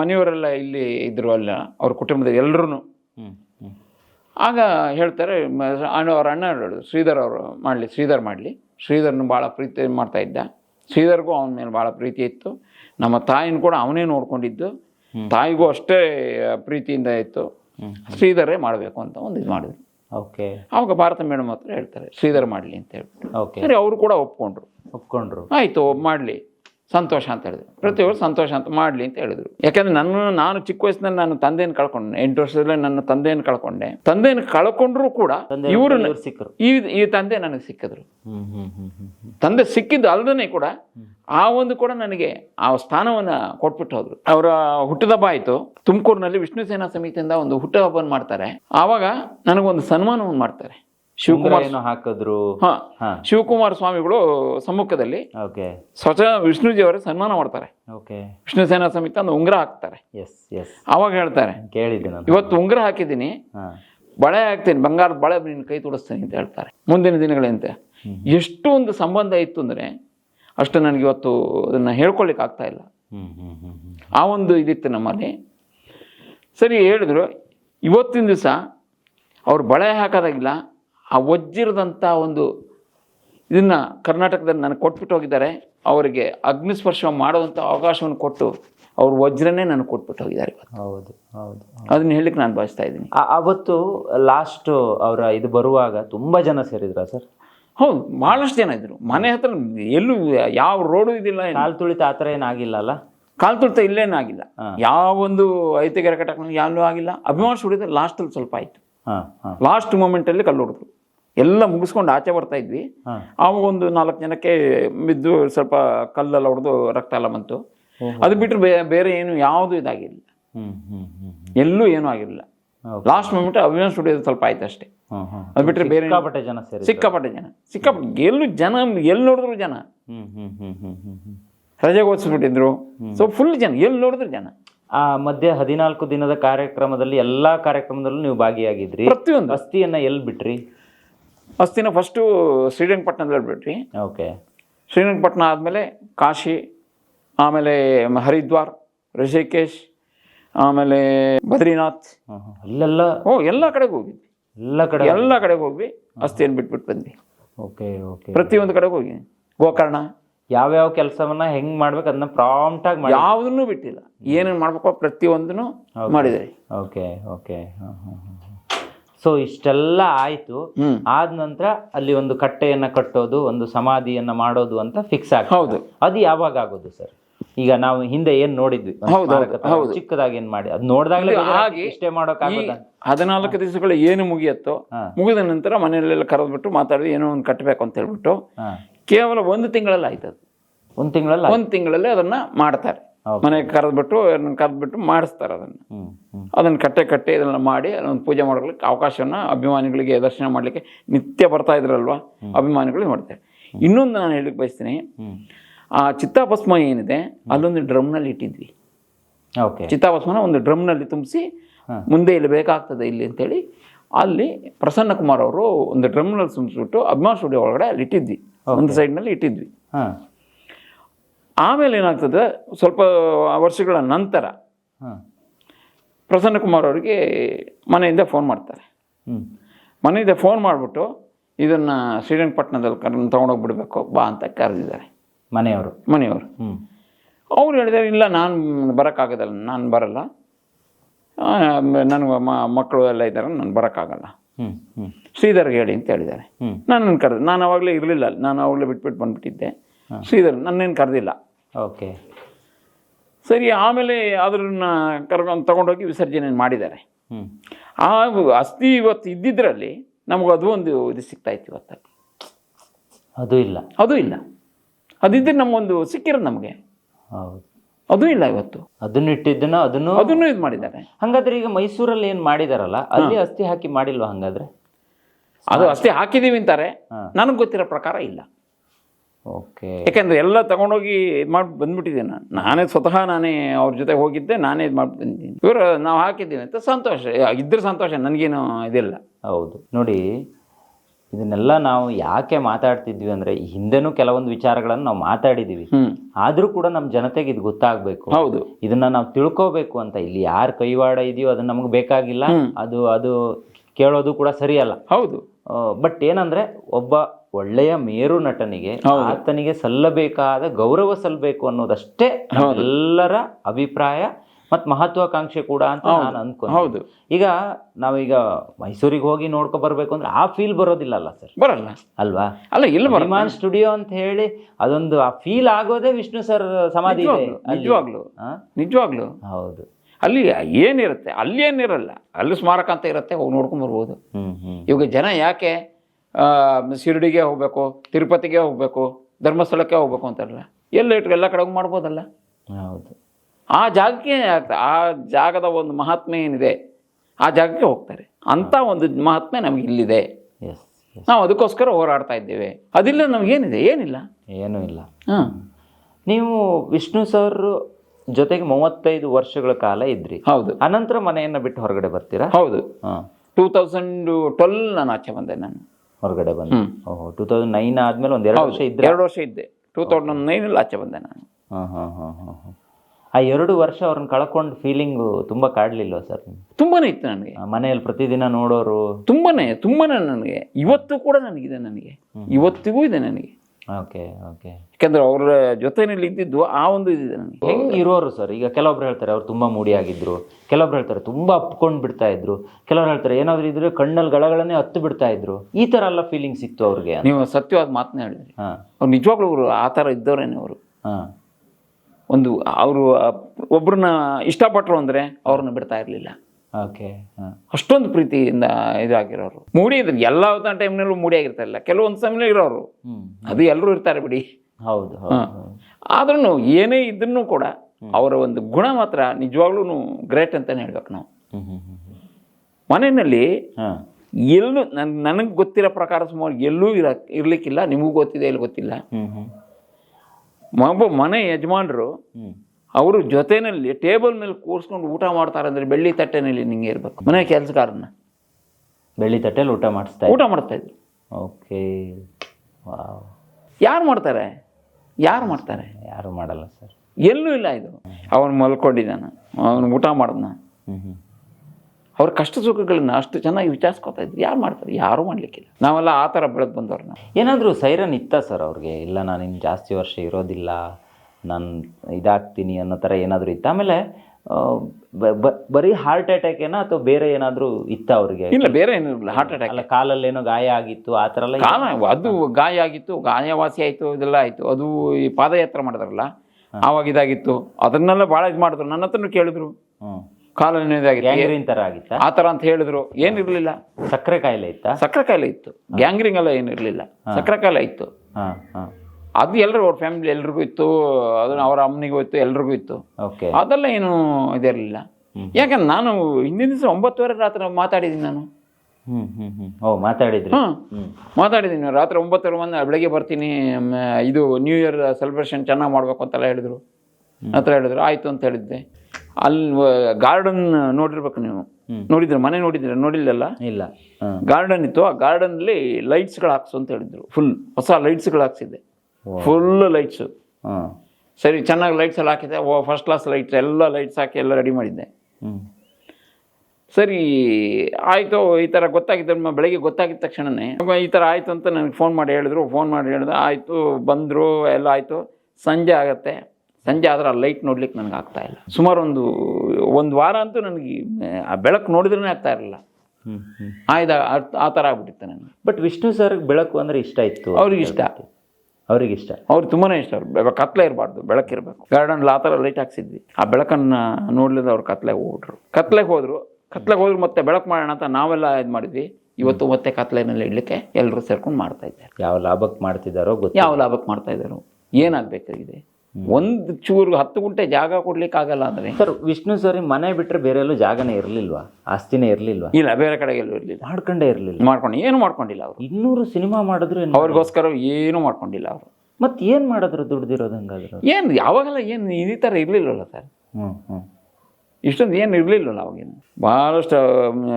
A: ಮನೆಯವರೆಲ್ಲ ಇಲ್ಲಿ ಇದ್ದರು ಅಲ್ಲ ಅವ್ರ ಕುಟುಂಬದ ಎಲ್ಲರೂ ಆಗ ಹೇಳ್ತಾರೆ ಅಣ್ಣ ಅವ್ರ ಅಣ್ಣ ಹೇಳಿದ್ರು ಶ್ರೀಧರ್ ಅವರು ಮಾಡಲಿ ಶ್ರೀಧರ್ ಮಾಡಲಿ. ಶ್ರೀಧರ್ನು ಭಾಳ ಪ್ರೀತಿ ಮಾಡ್ತಾ ಇದ್ದ. ಶ್ರೀಧರ್ಗೂ ಅವನ ಮೇಲೆ ಭಾಳ ಪ್ರೀತಿ ಇತ್ತು. ನಮ್ಮ ತಾಯಿನ ಕೂಡ ಅವನೇ ನೋಡ್ಕೊಂಡಿದ್ದು. ತಾಯಿಗೂ ಅಷ್ಟೇ ಪ್ರೀತಿಯಿಂದ ಇತ್ತು. ಶ್ರೀಧರೇ ಮಾಡಬೇಕು ಅಂತ ಒಂದು ಇದು ಮಾಡಿದ್ರು.
B: ಓಕೆ
A: ಆವಾಗ ಭಾರತ ಮೇಡಮ್ ಹತ್ರ ಹೇಳ್ತಾರೆ ಶ್ರೀಧರ್ ಮಾಡಲಿ ಅಂತ ಹೇಳ್ಬಿಟ್ಟು.
B: ಓಕೆ
A: ಸರಿ ಅವರು ಕೂಡ ಒಪ್ಕೊಂಡ್ರು.
B: ಒಪ್ಕೊಂಡ್ರು.
A: ಆಯಿತು ಮಾಡಲಿ. ಸಂತೋಷ ಅಂತ ಹೇಳಿದ್ರು. ಪ್ರತಿಯೊಬ್ಬರು ಸಂತೋಷ ಅಂತ ಮಾಡಲಿ ಅಂತ ಹೇಳಿದ್ರು. ಯಾಕಂದ್ರೆ ನನ್ನ ನಾನು ಚಿಕ್ಕ ವಯಸ್ಸಿನಲ್ಲಿ ನಾನು ತಂದೆಯನ್ನು ಕಳ್ಕೊಂಡೆ. ಎಂಟು ವರ್ಷದಲ್ಲೇ ನನ್ನ ತಂದೆಯನ್ನು ಕಳ್ಕೊಂಡೆ. ತಂದೆಯನ್ನು ಕಳ್ಕೊಂಡ್ರು ಕೂಡ ಇವರು
B: ಸಿಕ್ಕರು.
A: ಈ ಈ ತಂದೆ ನನಗೆ ಸಿಕ್ಕಿದ್ರು. ತಂದೆ ಸಿಕ್ಕಿದ್ದು ಅಲ್ಲದೇ ಕೂಡ ಆ ಒಂದು ಕೂಡ ನನಗೆ ಆ ಸ್ಥಾನವನ್ನ ಕೊಟ್ಬಿಟ್ಟು ಹೋದ್ರು. ಅವರ ಹುಟ್ಟದಬ್ಬ ಆಯಿತು. ತುಮಕೂರಿನಲ್ಲಿ ವಿಷ್ಣು ಸೇನಾ ಸಮಿತಿಯಿಂದ ಒಂದು ಹುಟ್ಟುಹಬ್ಬವನ್ನು ಮಾಡ್ತಾರೆ. ಆವಾಗ ನನಗೊಂದು ಸನ್ಮಾನವನ್ನು ಮಾಡ್ತಾರೆ. ಶಿವಕುಮಾರ್
B: ಏನೋ ಹಾಕಿದ್ರು.
A: ಶಿವಕುಮಾರ ಸ್ವಾಮಿಗಳು ಸಮ್ಮುಖದಲ್ಲಿ
B: ಸ್ವಚ
A: ಸ್ವತಃ ವಿಷ್ಣುಜಿ ಅವರೇ ಸನ್ಮಾನ ಮಾಡ್ತಾರೆ. ವಿಷ್ಣು ಸೇನಾ ಸಮಿತಿ ಒಂದು ಉಂಗ್ರ ಹಾಕ್ತಾರೆ. ಅವಾಗ ಹೇಳ್ತಾರೆ ಇವತ್ತು ಉಂಗ್ರ ಹಾಕಿದ್ದೀನಿ ಬಳೆ ಹಾಕ್ತೀನಿ ಬಂಗಾರದ ಬಳೆ ನಿನ್ನ ಕೈ ತುಡಿಸ್ತೀನಿ ಅಂತ ಹೇಳ್ತಾರೆ. ಮುಂದಿನ ದಿನಗಳಂತೆ. ಎಷ್ಟು ಒಂದು ಸಂಬಂಧ ಇತ್ತು ಅಂದ್ರೆ ಅಷ್ಟು ನನಗೆ ಇವತ್ತು ಅದನ್ನ ಹೇಳ್ಕೊಳ್ಲಿಕ್ಕೆ ಆಗ್ತಾ ಇಲ್ಲ. ಆ ಒಂದು ಇದಿತ್ತು ನಮ್ಮಲ್ಲಿ. ಸರಿ ಹೇಳಿದ್ರು ಇವತ್ತಿನ ದಿವಸ ಅವ್ರು ಬಳೆ ಹಾಕೋದಾಗಿಲ್ಲ ಆ ವಜ್ರದಂಥ ಒಂದು ಇದನ್ನು ಕರ್ನಾಟಕದಲ್ಲಿ ನನಗೆ ಕೊಟ್ಬಿಟ್ಟು ಹೋಗಿದ್ದಾರೆ. ಅವರಿಗೆ ಅಗ್ನಿಸ್ಪರ್ಶ ಮಾಡುವಂಥ ಅವಕಾಶವನ್ನು ಕೊಟ್ಟು ಅವ್ರು ವಜ್ರನೇ ನನಗೆ ಕೊಟ್ಬಿಟ್ಟು ಹೋಗಿದ್ದಾರೆ
B: ಹೌದು ಹೌದು
A: ಅದನ್ನ ಹೇಳಲಿಕ್ಕೆ ನಾನು ಭಾವಿಸ್ತಾ ಇದ್ದೀನಿ.
B: ಆ- ಅವತ್ತು ಲಾಸ್ಟ್ ಅವರ ಇದು ಬರುವಾಗ ತುಂಬಾ ಜನ ಸೇರಿದ್ರ ಸರ್
A: ಹೌದು ಭಾಳಷ್ಟು ಜನ ಇದ್ರು. ಮನೆ ಹತ್ರ ಎಲ್ಲೂ ಯಾವ ರೋಡು ಇದಿಲ್ಲ
B: ಕಾಲು ತುಳಿತ ಆ ಥರ ಏನಾಗಿಲ್ಲ ಅಲ್ಲ?
A: ಕಾಲು ತುಳಿತ ಇಲ್ಲೇನಾಗಿಲ್ಲ ಯಾವ ಒಂದು ಐತಿಗೆರೆ ಕಟ್ಟಕ್ಕೆ ಯಾವೂ ಆಗಿಲ್ಲ. ಅಭಿಮಾನ ಸುಡಿದ್ರೆ ಲಾಸ್ಟಲ್ಲಿ ಸ್ವಲ್ಪ ಆಯಿತು. ಲಾಸ್ಟ್ ಮೂಮೆಂಟಲ್ಲಿ ಕಲ್ಲು ಹೊಡೆದ್ರು. ಎಲ್ಲ ಮುಗಿಸ್ಕೊಂಡು ಆಚೆ ಬರ್ತಾ ಇದ್ವಿ.
B: ಅವಾಗ
A: ಆವಾಗ ಒಂದು ನಾಲ್ಕು ಜನಕ್ಕೆ ಬಿದ್ದು ಸ್ವಲ್ಪ ಕಲ್ಲೆಲ್ಲ ಹೊಡೆದು ರಕ್ತ ಎಲ್ಲ ಬಂತು. ಅದು ಬಿಟ್ಟರೆ ಬೇ ಬೇರೆ ಏನು ಯಾವುದು ಇದಾಗಿಲ್ಲ. ಎಲ್ಲೂ ಏನೂ ಆಗಿರಲಿಲ್ಲ ಲಾಸ್ಟ್ ಮೂಮೆಂಟ್ ಅಭಿಮಾನ ಸುಡಿಯೋದು ಸ್ವಲ್ಪ ಆಯ್ತು ಅಷ್ಟೇ. ಅದು ಬಿಟ್ಟರೆ ಬೇರೆ
B: ಸಿಕ್ಕಾಪಟ್ಟೆ ಜನ
A: ಸಿಕ್ಕಾಪಟ್ಟೆ ಜನ. ಸಿಕ್ಕಾಪಟ್ಟೆ ಎಲ್ಲೂ ಜನ ಎಲ್ಲಿ ನೋಡಿದ್ರು ಜನ. ರಜೆಗೋಸ್ಬಿಟ್ಟಿದ್ರು ಸೊ ಫುಲ್ ಜನ. ಎಲ್ಲಿ ನೋಡಿದ್ರು ಜನ.
B: ಆ ಮಧ್ಯೆ ಹದಿನಾಲ್ಕು ದಿನದ ಕಾರ್ಯಕ್ರಮದಲ್ಲಿ ಎಲ್ಲಾ ಕಾರ್ಯಕ್ರಮದಲ್ಲೂ ನೀವು ಭಾಗಿಯಾಗಿದ್ರಿ.
A: ಪ್ರತಿಯೊಂದು.
B: ಅಸ್ತಿಯನ್ನ ಎಲ್ಲಿ ಬಿಟ್ರಿ?
A: ಅಸ್ತಿನ ಫಸ್ಟು ಶ್ರೀರಂಗಪಟ್ಟಣದಲ್ಲಿ ಬಿಟ್ವಿ.
B: ಓಕೆ.
A: ಶ್ರೀರಂಗಪಟ್ಟಣ ಆದಮೇಲೆ ಕಾಶಿ ಆಮೇಲೆ ಹರಿದ್ವಾರ್ ಋಷಿಕೇಶ್ ಆಮೇಲೆ ಬದ್ರಿನಾಥ್.
B: ಅಲ್ಲೆಲ್ಲ
A: ಓ ಎಲ್ಲ ಕಡೆಗೆ ಹೋಗಿದ್ವಿ.
B: ಎಲ್ಲ ಕಡೆ
A: ಎಲ್ಲ ಕಡೆಗೆ ಹೋಗ್ವಿ ಅಸ್ಥಿಯನ್ನು ಬಿಟ್ಬಿಟ್ಟು ಬಂದ್ವಿ.
B: Okay okay.
A: ಪ್ರತಿಯೊಂದು ಕಡೆಗೆ ಹೋಗಿ ಗೋಕರ್ಣ.
B: ಯಾವ್ಯಾವ ಕೆಲಸವನ್ನ ಹೆಂಗ್ ಮಾಡ್ಬೇಕು ಅದನ್ನ ಪ್ರಾಂಪ್ಟ್ ಆಗಿ ಮಾಡಿ
A: ಯಾವುದನ್ನು ಬಿಟ್ಟಿಲ್ಲ. ಏನೇನು ಮಾಡ್ಬೇಕೋ ಪ್ರತಿಯೊಂದನ್ನು ಮಾಡಿದ್ರಿ.
B: Okay okay. ಸೊ ಇಷ್ಟೆಲ್ಲ ಆಯ್ತು. ಆದ ನಂತರ ಅಲ್ಲಿ ಒಂದು ಕಟ್ಟೆಯನ್ನ ಕಟ್ಟೋದು ಒಂದು ಸಮಾಧಿಯನ್ನ ಮಾಡೋದು ಅಂತ ಫಿಕ್ಸ್ ಆಗ್ತದೆ
A: ಹೌದು.
B: ಅದು ಯಾವಾಗ ಆಗೋದು ಸರ್ ಈಗ ನಾವು ಹಿಂದೆ ಏನ್ ನೋಡಿದ್ವಿ. ಚಿಕ್ಕದಾಗಿ ಏನ್ ಮಾಡಿ? ಅದು ನೋಡಿದಾಗಲೇ ಇಷ್ಟೇ ಮಾಡೋಕ್
A: ಹದಿನಾಲ್ಕು ದಿವಸಗಳು ಏನು ಮುಗಿಯತ್ತೋ ಮುಗಿದ ನಂತರ ಮನೆಯಲ್ಲೆಲ್ಲ ಕರೆದ್ಬಿಟ್ಟು ಮಾತಾಡಿ ಏನೋ ಒಂದು ಕಟ್ಟಬೇಕು ಅಂತ ಹೇಳ್ಬಿಟ್ಟು ಕೇವಲ ಒಂದು ತಿಂಗಳಲ್ಲಿ ಆಯ್ತು
B: ಒಂದು ತಿಂಗಳಲ್ಲಿ
A: ಒಂದು ತಿಂಗಳಲ್ಲಿ ಅದನ್ನ ಮಾಡ್ತಾರೆ. ಮನೆಗೆ ಕರೆದ್ಬಿಟ್ಟು ಕರೆದ್ಬಿಟ್ಟು ಮಾಡಿಸ್ತಾರೆ ಅದನ್ನು. ಅದನ್ನ ಕಟ್ಟೆ ಕಟ್ಟೆ ಇದನ್ನ ಮಾಡಿ ಅದೊಂದು ಪೂಜೆ ಮಾಡ್ಲಿಕ್ಕೆ ಅವಕಾಶವನ್ನು ಅಭಿಮಾನಿಗಳಿಗೆ ದರ್ಶನ ಮಾಡಲಿಕ್ಕೆ ನಿತ್ಯ ಬರ್ತಾ ಇದ್ರಲ್ವಾ? ಅಭಿಮಾನಿಗಳು ಮಾಡ್ತಾರೆ ಇನ್ನೊಂದು ನಾನು ಹೇಳಲಿಕ್ಕೆ ಬಯಸ್ತೀನಿ. ಆ ಚಿತ್ತಾಭಸ್ಮ ಏನಿದೆ ಅಲ್ಲೊಂದು ಡ್ರಮ್ನಲ್ಲಿ ಇಟ್ಟಿದ್ವಿ.
B: ಓಕೆ.
A: ಚಿತ್ತಾಭಸ್ಮನ ಒಂದು ಡ್ರಮ್ನಲ್ಲಿ ತುಂಬಿಸಿ. ಮುಂದೆ ಇಲ್ಲಿ ಬೇಕಾಗ್ತದೆ ಇಲ್ಲಿ ಅಂತೇಳಿ ಅಲ್ಲಿ ಪ್ರಸನ್ನ ಕುಮಾರ್ ಅವರು ಒಂದು ಡ್ರಮ್ನಲ್ಲಿ ತುಂಬಿಸ್ಬಿಟ್ಟು ಅಭಿಮಾನ ಸ್ಟುಡಿಯೋ ಒಳಗಡೆ ಅಲ್ಲಿ ಇಟ್ಟಿದ್ವಿ ಒಂದು ಸೈಡ್ನಲ್ಲಿ ಇಟ್ಟಿದ್ವಿ. ಆಮೇಲೆ ಏನಾಗ್ತದೆ ಸ್ವಲ್ಪ ವರ್ಷಗಳ ನಂತರ
B: ಹಾ.
A: ಪ್ರಸನ್ನ ಕುಮಾರ್ ಅವರಿಗೆ ಮನೆಯಿಂದ ಫೋನ್ ಮಾಡ್ತಾರೆ. ಮನೆಯಿಂದ ಫೋನ್ ಮಾಡಿಬಿಟ್ಟು ಇದನ್ನು ಶ್ರೀರಂಗಪಟ್ಟಣದಲ್ಲಿ ಕರ್ಕೊಂಡು ತೊಗೊಂಡೋಗಿ ಬಿಡಬೇಕು ಬಾ ಅಂತ ಕರೆದಿದ್ದಾರೆ.
B: ಮನೆಯವರು.
A: ಮನೆಯವರು.
B: ಹ್ಞೂ
A: ಅವ್ರು ಹೇಳಿದ್ದಾರೆ ಇಲ್ಲ ನಾನು ಬರೋಕ್ಕಾಗೋದಲ್ಲ ನಾನು ಬರಲ್ಲ. ನನಗೆ ಮಕ್ಕಳು ಎಲ್ಲ ಇದ್ದಾರೆ ನಾನು ಬರೋಕ್ಕಾಗಲ್ಲ.
B: ಹ್ಞೂ ಹ್ಞೂ
A: ಶ್ರೀಧರ್ಗೆ ಹೇಳಿ ಅಂತ ಹೇಳಿದ್ದಾರೆ.
B: ನಾನು
A: ನನ್ನ ಕರೆದು ನಾನು ಅವಾಗಲೇ ಇರಲಿಲ್ಲ ನಾನು ಅವಾಗಲೇ ಬಿಟ್ಬಿಟ್ಟು ಬಂದುಬಿಟ್ಟಿದ್ದೆ. ಶ್ರೀಧರ್ ನನ್ನೇನು ಕರೆದಿಲ್ಲ.
B: ಓಕೆ
A: ಸರಿ ಆಮೇಲೆ ಅದನ್ನ ಕರ್ಕೊಂಡು ತಗೊಂಡೋಗಿ ವಿಸರ್ಜನೆ ಮಾಡಿದ್ದಾರೆ. ಆ ಅಸ್ಥಿ ಇವತ್ತು ಇದ್ದಿದ್ರಲ್ಲಿ ನಮಗೆ ಅದು ಒಂದು ಇದು ಸಿಗ್ತಾ ಇತ್ತು ಇವತ್ತು
B: ಅದು ಇಲ್ಲ.
A: ಅದು ಇಲ್ಲ. ಅದಿದ್ದರೆ ನಮಗೊಂದು ಸಿಕ್ಕಿರ ನಮಗೆ.
B: ಹೌದು.
A: ಅದು ಇಲ್ಲ ಇವತ್ತು.
B: ಅದನ್ನ ಇಟ್ಟಿದ್ದನ್ನ ಅದನ್ನು
A: ಅದನ್ನು ಇದು ಮಾಡಿದ್ದಾರೆ.
B: ಹಂಗಾದ್ರೆ ಈಗ ಮೈಸೂರಲ್ಲಿ ಏನು ಮಾಡಿದಾರಲ್ಲ ಅಲ್ಲಿ ಅಸ್ಥಿ ಹಾಕಿ ಮಾಡಿಲ್ವಾ ಹಾಗಾದ್ರೆ?
A: ಅದು ಅಸ್ಥಿ ಹಾಕಿದ್ದೀವಿ ಅಂತಾರೆ. ನನಗೆ ಗೊತ್ತಿರೋ ಪ್ರಕಾರ ಇಲ್ಲ.
B: ಓಕೆ.
A: ಯಾಕೆಂದ್ರೆ ಎಲ್ಲ ತಗೊಂಡೋಗಿ ಇದು ಮಾಡಿ ಬಂದ್ಬಿಟ್ಟಿದ್ದೆ ನಾನು. ನಾನೇ ಸ್ವತಃ ನಾನೇ ಅವ್ರ ಜೊತೆ ಹೋಗಿದ್ದೆ ನಾನೇ ಇದು ಮಾಡಿ ಬಂದಿದ್ದೀನಿ. ಇವರು ನಾವು ಹಾಕಿದ್ದೀವಿ ಅಂತ ಸಂತೋಷ. ಇದ್ರ ಸಂತೋಷ ನನಗೇನು ಇದಿಲ್ಲ.
B: ಹೌದು. ನೋಡಿ ಇದನ್ನೆಲ್ಲ ನಾವು ಯಾಕೆ ಮಾತಾಡ್ತಿದ್ವಿ ಅಂದ್ರೆ ಹಿಂದೆನೂ ಕೆಲವೊಂದು ವಿಚಾರಗಳನ್ನು ನಾವು ಮಾತಾಡಿದೀವಿ
A: ಆದರೂ
B: ಆದ್ರೂ ಕೂಡ ನಮ್ಮ ಜನತೆಗೆ ಇದು ಗೊತ್ತಾಗ್ಬೇಕು.
A: ಹೌದು.
B: ಇದನ್ನ ನಾವು ತಿಳ್ಕೋಬೇಕು ಅಂತ ಇಲ್ಲಿ ಯಾರು ಕೈವಾಡ ಇದೆಯೋ ಅದು ನಮಗೆ ಬೇಕಾಗಿಲ್ಲ. ಅದು ಅದು ಕೇಳೋದು ಕೂಡ ಸರಿಯಲ್ಲ.
A: ಹೌದು.
B: ಬಟ್ ಏನಂದ್ರೆ ಒಬ್ಬ ಒಳ್ಳೆಯ ಮೇರು ನಟನಿಗೆ ಆತನಿಗೆ ಸಲ್ಲಬೇಕಾದ ಗೌರವ ಸಲ್ಲಬೇಕು ಅನ್ನೋದಷ್ಟೇ ಎಲ್ಲರ ಅಭಿಪ್ರಾಯ ಮತ್ತು ಮಹತ್ವಾಕಾಂಕ್ಷೆ ಕೂಡ ಅಂತ ನಾನು ಅನ್ಕೊಂಡು.
A: ಹೌದು.
B: ಈಗ ನಾವೀಗ ಮೈಸೂರಿಗೆ ಹೋಗಿ ನೋಡ್ಕೊ ಬರ್ಬೇಕು ಅಂದ್ರೆ ಆ ಫೀಲ್ ಬರೋದಿಲ್ಲ ಅಲ್ಲ ಸರ್
A: ಬರಲ್ಲ.
B: ಅಲ್ವಾ?
A: ಅಲ್ಲ ಇಲ್ಲ
B: ಮಾನ್ ಸ್ಟುಡಿಯೋ ಅಂತ ಹೇಳಿ ಅದೊಂದು ಆ ಫೀಲ್ ಆಗೋದೇ ವಿಷ್ಣು ಸರ್ ಸಮಾಧಿ
A: ನಿಜವಾಗ್ಲು. ನಿಜವಾಗ್ಲು.
B: ಹೌದು.
A: ಅಲ್ಲಿ ಏನಿರುತ್ತೆ ಅಲ್ಲಿ ಏನಿರಲ್ಲ. ಅಲ್ಲಿ ಸ್ಮಾರಕ ಅಂತ ಇರುತ್ತೆ ಹೋಗಿ ನೋಡ್ಕೊಂಡ್ ಬರ್ಬೋದು. ಇವಾಗ ಜನ ಯಾಕೆ ಶಿರಡಿಗೆ ಹೋಗ್ಬೇಕು ತಿರುಪತಿಗೆ ಹೋಗ್ಬೇಕು ಧರ್ಮಸ್ಥಳಕ್ಕೆ ಹೋಗ್ಬೇಕು ಅಂತಾರಲ್ಲ. ಎಲ್ಲ ಇಟ್ಟು ಎಲ್ಲ ಕಡೆಗೂ ಮಾಡ್ಬೋದಲ್ಲ?
B: ಹೌದು.
A: ಆ ಜಾಗಕ್ಕೆ ಆಗ್ತದೆ ಆ ಜಾಗದ ಒಂದು ಮಹಾತ್ಮೆ ಏನಿದೆ ಆ ಜಾಗಕ್ಕೆ ಹೋಗ್ತಾರೆ. ಅಂಥ ಒಂದು ಮಹಾತ್ಮೆ ನಮಗೆ ಇಲ್ಲಿದೆ.
B: ಎಸ್
A: ನಾವು ಅದಕ್ಕೋಸ್ಕರ ಹೋರಾಡ್ತಾ ಇದ್ದೇವೆ. ಅದಿಲ್ಲ ನಮಗೇನಿದೆ ಏನಿಲ್ಲ.
B: ಏನೂ ಇಲ್ಲ.
A: ಹಾಂ.
B: ನೀವು ವಿಷ್ಣು ಸರ್ ಜೊತೆಗೆ ಮೂವತ್ತೈದು ವರ್ಷಗಳ ಕಾಲ ಇದ್ರಿ.
A: ಹೌದು.
B: ಅನಂತರ ಮನೆಯನ್ನು ಬಿಟ್ಟು ಹೊರಗಡೆ ಬರ್ತೀರಾ?
A: ಹೌದು.
B: ಹಾಂ.
A: ಟೂ ತೌಸಂಡ್ ಟ್ವೆಲ್ ನಾನು ಆಚೆ ಬಂದೆ ನಾನು.
B: ಹೊರಗಡೆ ಬಂದು. ಟೂ ತೌಸಂಡ್ ನೈನ್ ಆದ್ಮೇಲೆ ಒಂದ್ ಎರಡು ವರ್ಷ ಇದ್ದೆ
A: ಎರಡು ವರ್ಷ ಇದ್ದೆ. ಟೂ ತೌಸಂಡ್ ನೈನಲ್ಲಿ ಆಚೆ ಬಂದೆ ನಾನು.
B: ಹಾ ಹಾ ಹಾ ಹಾ ಹಾ. ಆ ಎರಡು ವರ್ಷ ಅವ್ರನ್ನ ಕಳ್ಕೊಂಡು ಫೀಲಿಂಗು ತುಂಬಾ ಕಾಡಲಿಲ್ಲ ಸರ್
A: ತುಂಬಾನೇ ಇತ್ತು ನನಗೆ.
B: ಮನೆಯಲ್ಲಿ ಪ್ರತಿದಿನ ನೋಡೋರು?
A: ತುಂಬಾನೇ ತುಂಬಾನೇ ನನಗೆ. ಇವತ್ತು ಕೂಡ ನನಗಿದೆ ನನಗೆ. ಇವತ್ತಿಗೂ ಇದೆ ನನಗೆ.
B: Okay okay.
A: ಯಾಕಂದ್ರೆ ಅವರ ಜೊತೆನಲ್ಲಿ ಇದ್ದಿದ್ದು ಆ ಒಂದು ಇದಿದೆ ನನಗೆ.
B: ಹೆಂಗ್ ಇರೋರು ಸರ್? ಈಗ ಕೆಲವೊಬ್ರು ಹೇಳ್ತಾರೆ ಅವ್ರು ತುಂಬಾ ಮೂಡಿ ಆಗಿದ್ರು. ಕೆಲವೊಬ್ರು ಹೇಳ್ತಾರೆ ತುಂಬಾ ಅಪ್ಕೊಂಡು ಬಿಡ್ತಾ ಇದ್ರು. ಕೆಲವ್ರು ಹೇಳ್ತಾರೆ ಏನಾದ್ರು ಇದ್ರೆ ಕಣ್ಣಲ್ಲಿ ಗಳಗಳನ್ನೇ ಹತ್ತು ಬಿಡ್ತಾ ಇದ್ರು. ಈ ತರ ಎಲ್ಲ ಫೀಲಿಂಗ್ ಇತ್ತು ಅವ್ರಿಗೆ
A: ನೀವು ಸತ್ಯವಾದ ಮಾತನ್ನ ಹೇಳಿದ್ರಿ.
B: ಹಾಂ.
A: ಅವ್ರು ನಿಜವಾಗ್ಲೂ ಅವರು ಆ ಥರ ಇದ್ದವರೇನೆ ಅವರು.
B: ಹಾಂ.
A: ಒಂದು ಅವರು ಒಬ್ಬರನ್ನ ಇಷ್ಟಪಟ್ಟರು ಅಂದರೆ ಅವ್ರನ್ನ ಬಿಡ್ತಾ ಇರಲಿಲ್ಲ.
B: ಓಕೆ
A: ಅಷ್ಟೊಂದು ಪ್ರೀತಿಯಿಂದ ಇದಾಗಿರೋರು. ಮೂಡಿ ಇದ್ರು ಎಲ್ಲ ಟೈಮ್ನಲ್ಲೂ ಮೂಡಿ ಆಗಿರ್ತಾರಲ್ಲ ಕೆಲವೊಂದು ಸಮಯ ಇರೋರು. ಅದು ಎಲ್ಲರೂ ಇರ್ತಾರೆ ಬಿಡಿ.
B: ಹೌದು.
A: ಆದ್ರೂ ಏನೇ ಇದ್ರೂ ಕೂಡ ಅವರ ಒಂದು ಗುಣ ಮಾತ್ರ ನಿಜವಾಗ್ಲೂ ಗ್ರೇಟ್ ಅಂತಾನೆ ಹೇಳ್ಬೇಕು ನಾವು. ಮನೆಯಲ್ಲಿ ಎಲ್ಲೂ ನನ್ ನನಗೆ ಗೊತ್ತಿರೋ ಪ್ರಕಾರ ಸುಮಾರು ಎಲ್ಲೂ ಇರ ಇರಲಿಕ್ಕಿಲ್ಲ ನಿಮಗೂ ಗೊತ್ತಿದೆ ಇಲ್ಲಿ ಗೊತ್ತಿಲ್ಲ. ಒಬ್ಬ ಮನೆ ಯಜಮಾನರು ಅವರು ಜೊತೆಯಲ್ಲಿ ಟೇಬಲ್ ಮೇಲೆ ಕೂರಿಸ್ಕೊಂಡು ಊಟ ಮಾಡ್ತಾರೆ ಅಂದರೆ ಬೆಳ್ಳಿ ತಟ್ಟೆನಲ್ಲಿ ನಿಂಗೆ ಇರಬೇಕು. ಮನೆ ಕೆಲಸಗಾರನ.
B: ಬೆಳ್ಳಿ ತಟ್ಟೆಯಲ್ಲಿ ಊಟ ಮಾಡಿಸ್ತಾ
A: ಊಟ ಮಾಡ್ತಾ ಇದ್ರು
B: ಓಕೆ. ವಾವ್.
A: ಯಾರು ಮಾಡ್ತಾರೆ? ಯಾರು ಮಾಡ್ತಾರೆ?
B: ಯಾರು ಮಾಡಲ್ಲ ಸರ್.
A: ಎಲ್ಲೂ ಇಲ್ಲ ಇದು. ಅವನು ಮಲ್ಕೊಂಡಿದ್ದಾನೆ. ಅವನು ಊಟ ಮಾಡಿದ್ನ. ಅವ್ರ ಕಷ್ಟ ಸುಖಗಳನ್ನ ಅಷ್ಟು ಚೆನ್ನಾಗಿ ವಿಚಾರಿಸ್ಕೊತಾ ಇದ್ರು ಯಾರು ಮಾಡ್ತಾರೆ? ಯಾರೂ ಮಾಡ್ಲಿಕ್ಕಿಲ್ಲ. ನಾವೆಲ್ಲ ಆ ಥರ ಬೆಳೆದು ಬಂದವ್ರನ್ನ.
B: ಏನಾದರೂ ಸೈರನ್ ಇತ್ತ ಸರ್ ಅವ್ರಿಗೆ? ಇಲ್ಲ ನಾನು ಇನ್ನು ಜಾಸ್ತಿ ವರ್ಷ ಇರೋದಿಲ್ಲ. ನಾನು ಇದಾಗ್ತೀನಿ ಅನ್ನೋ ಥರ ಏನಾದರೂ ಇತ್ತು? ಆಮೇಲೆ ಬರೀ ಹಾರ್ಟ್ ಅಟ್ಯಾಕ್ ಏನೋ ಅಥವಾ ಬೇರೆ ಏನಾದರೂ ಇತ್ತ ಅವ್ರಿಗೆ?
A: ಇಲ್ಲ ಬೇರೆ ಏನೂ ಇಲ್ಲ ಹಾರ್ಟ್ ಅಟ್ಯಾಕ್
B: ಅಲ್ಲ ಕಾಲಲ್ಲಿ ಏನೋ ಗಾಯ ಆಗಿತ್ತು ಆ ಥರ ಎಲ್ಲ
A: ಕಾಲ ಅದು ಗಾಯ ಆಗಿತ್ತು ಗಾಯವಾಸಿ ಆಯಿತು ಇದೆಲ್ಲ ಆಯಿತು. ಅದು ಈ ಪಾದಯಾತ್ರೆ ಮಾಡಿದ್ರಲ್ಲ ಆವಾಗ ಇದಾಗಿತ್ತು. ಅದನ್ನೆಲ್ಲ ಭಾಳ ಇದು ಮಾಡಿದ್ರು. ನನ್ನ ಹತ್ರನೂ ಕೇಳಿದ್ರು. ಕಾಲಲ್ಲಿ
B: ಗ್ಯಾಂಗ್ರೀನ್ ಥರ ಆಗಿತ್ತು?
A: ಆ ಥರ ಅಂತ ಹೇಳಿದ್ರು. ಏನಿರಲಿಲ್ಲ
B: ಸಕ್ಕರೆ ಕಾಯಿಲೆ ಇತ್ತ?
A: ಸಕ್ಕರೆ ಕಾಯಿಲೆ ಇತ್ತು. ಗ್ಯಾಂಗ್ರಿಂಗ್ ಎಲ್ಲ ಏನಿರಲಿಲ್ಲ ಸಕ್ಕರೆ ಕಾಯಿಲೆ ಇತ್ತು.
B: ಹಾಂ ಹಾಂ.
A: ಅದು ಎಲ್ಲರೂ ಅವ್ರ ಫ್ಯಾಮಿಲಿ ಎಲ್ರಿಗೂ ಇತ್ತು ಅದನ್ನ ಅವರ ಅಮ್ಮನಿಗೂ ಇತ್ತು ಎಲ್ರಿಗೂ ಇತ್ತು.
B: ಓಕೆ
A: ಅದೆಲ್ಲ ಏನು ಇದಿರಲಿಲ್ಲ. ಯಾಕಂದ್ರೆ ನಾನು ಹಿಂದಿನ ದಿವಸ ಒಂಬತ್ತುವರೆ ರಾತ್ರಿ ಮಾತಾಡಿದ್ದೀನಿ ನಾನು.
B: ಹ್ಞೂ ಹ್ಞೂ ಹ್ಞೂ ಓ ಮಾತಾಡಿದ್ರಿ.
A: ಹಾಂ.
B: ಹ್ಞೂ
A: ಮಾತಾಡಿದ್ದೀನಿ ರಾತ್ರಿ ಒಂಬತ್ತುವರೆ ಬಂದು ಬೆಳಗ್ಗೆ ಬರ್ತೀನಿ ಇದು ನ್ಯೂ ಇಯರ್ ಸೆಲೆಬ್ರೇಷನ್ ಚೆನ್ನಾಗಿ ಮಾಡಬೇಕು ಅಂತೆಲ್ಲ ಹೇಳಿದ್ರು. ಹತ್ರ ಹೇಳಿದ್ರು. ಆಯಿತು ಅಂತ ಹೇಳಿದ್ದೆ. ಅಲ್ಲಿ ಗಾರ್ಡನ್ ನೋಡಿರ್ಬೇಕು ನೀವು. ನೋಡಿದ್ರೆ? ಮನೆ ನೋಡಿದ್ರೆ? ನೋಡಿಲ್ಲಲ್ಲ?
B: ಇಲ್ಲ.
A: ಗಾರ್ಡನ್ ಇತ್ತು. ಆ ಗಾರ್ಡನ್ಲಿ ಲೈಟ್ಸ್ಗಳು ಹಾಕ್ಸು ಅಂತ ಹೇಳಿದ್ರು. ಫುಲ್ ಹೊಸ ಲೈಟ್ಸ್ಗಳು ಹಾಕ್ಸಿದ್ದೆ.
B: ಓ.
A: ಫುಲ್ ಲೈಟ್ಸು ಸರಿ ಚೆನ್ನಾಗಿ ಲೈಟ್ಸ್ ಎಲ್ಲ ಹಾಕಿದ್ದೆ. ಓ ಫಸ್ಟ್ ಕ್ಲಾಸ್ ಲೈಟ್ಸ್ ಎಲ್ಲ ಲೈಟ್ಸ್ ಹಾಕಿ ಎಲ್ಲ ರೆಡಿ ಮಾಡಿದ್ದೆ. ಸರಿ ಆಯಿತು ಈ ಥರ ಗೊತ್ತಾಗಿದ್ದ ಬೆಳಗ್ಗೆ ಗೊತ್ತಾಗಿದ್ದ ತಕ್ಷಣನೇ ಅವಾಗ ಈ ಥರ ಆಯಿತು ಅಂತ ನನಗೆ ಫೋನ್ ಮಾಡಿ ಹೇಳಿದ್ರು. ಫೋನ್ ಮಾಡಿ ಹೇಳಿದೆ ಆಯಿತು ಬಂದರು ಎಲ್ಲ ಆಯಿತು. ಸಂಜೆ ಆಗತ್ತೆ. ಸಂಜೆ ಆದ್ರೆ ಆ ಲೈಟ್ ನೋಡ್ಲಿಕ್ಕೆ ನನಗೆ ಆಗ್ತಾ ಇಲ್ಲ. ಸುಮಾರು ಒಂದು ಒಂದು ವಾರ ಅಂತೂ ನನಗೆ ಆ ಬೆಳಕು ನೋಡಿದ್ರೇ ಆಗ್ತಾ ಇರಲಿಲ್ಲ. ಆಯ್ದ ಆ ಥರ ಆಗ್ಬಿಟ್ಟಿತ್ತು ನನಗೆ.
B: ಬಟ್ ವಿಷ್ಣು ಸರ್ಗೆ ಬೆಳಕು ಅಂದ್ರೆ ಇಷ್ಟ ಇತ್ತು.
A: ಅವ್ರಿಗೆ ಇಷ್ಟ.
B: ಅವ್ರಿಗೆ ಇಷ್ಟ.
A: ಅವ್ರು ತುಂಬಾ ಇಷ್ಟ. ಅವ್ರು ಕತ್ಲೆ ಇರಬಾರ್ದು ಬೆಳಕಿರಬೇಕು ಗಾರ್ಡನ್ ಆ ಥರ ಲೈಟ್ ಹಾಕ್ಸಿದ್ವಿ. ಆ ಬೆಳಕನ್ನು ನೋಡ್ಲಿಲ್ಲ ಅವ್ರು ಕತ್ಲೆಗೆ ಹೋಗ್ಬಿಟ್ರು ಕತ್ಲೆಗೆ ಹೋದ್ರು. ಕತ್ಲೆಗೆ ಹೋದ್ರು ಮತ್ತೆ ಬೆಳಕು ಮಾಡೋಣ ಅಂತ ನಾವೆಲ್ಲ ಇದು ಮಾಡಿದ್ವಿ. ಇವತ್ತು ಮತ್ತೆ ಕತ್ಲೆನಲ್ಲಿ ಇಡ್ಲಿಕ್ಕೆ ಎಲ್ಲರೂ ಸೇರ್ಕೊಂಡು ಮಾಡ್ತಾ ಇದ್ದಾರೆ.
B: ಯಾವ ಲಾಭಕ್ಕೆ ಮಾಡ್ತಿದ್ದಾರೋ ಗೊತ್ತು
A: ಯಾವ ಲಾಭಕ್ಕೆ ಮಾಡ್ತಾ ಇದ್ದಾರೋ? ಏನಾಗಬೇಕಾಗಿದೆ? ಒಂದು ಚೂರು ಹತ್ತು ಗುಂಟೆ ಜಾಗ ಕೊಡ್ಲಿಕ್ಕೆ ಆಗಲ್ಲ ಅಂದ್ರೆ?
B: ಸರ್ ವಿಷ್ಣು ಸರ್ ಮನೆ ಬಿಟ್ಟರೆ ಬೇರೆ ಎಲ್ಲೂ ಜಾಗನೇ ಇರಲಿಲ್ವಾ? ಆಸ್ತಿನೇ ಇರಲಿಲ್ವಾ?
A: ಇಲ್ಲ ಬೇರೆ ಕಡೆ ಎಲ್ಲೂ ಇರಲಿಲ್ಲ.
B: ಮಾಡ್ಕೊಂಡೇ ಇರಲಿಲ್ಲ.
A: ಮಾಡ್ಕೊಂಡು ಏನು ಮಾಡ್ಕೊಂಡಿಲ್ಲ ಅವರು.
B: ಇನ್ನೂರು ಸಿನಿಮಾ ಮಾಡಿದ್ರು ಏನ್
A: ಅವ್ರಿಗೋಸ್ಕರ ಏನು ಮಾಡ್ಕೊಂಡಿಲ್ಲ ಅವರು.
B: ಮತ್ತೆ ಏನು ಮಾಡಿದ್ರು ದುಡ್ದಿರೋದು ಹಂಗಾದ್ರೆ?
A: ಏನು ಯಾವಾಗೆಲ್ಲ ಏನು ಈ ಥರ ಇರಲಿಲ್ಲಲ್ಲ ಸರ್?
B: ಹ್ಮ್ ಹ್ಮ್.
A: ಇಷ್ಟೊಂದು ಏನು ಇರಲಿಲ್ಲಲ್ಲ ಅವಾಗಿನ ಭಾಳಷ್ಟು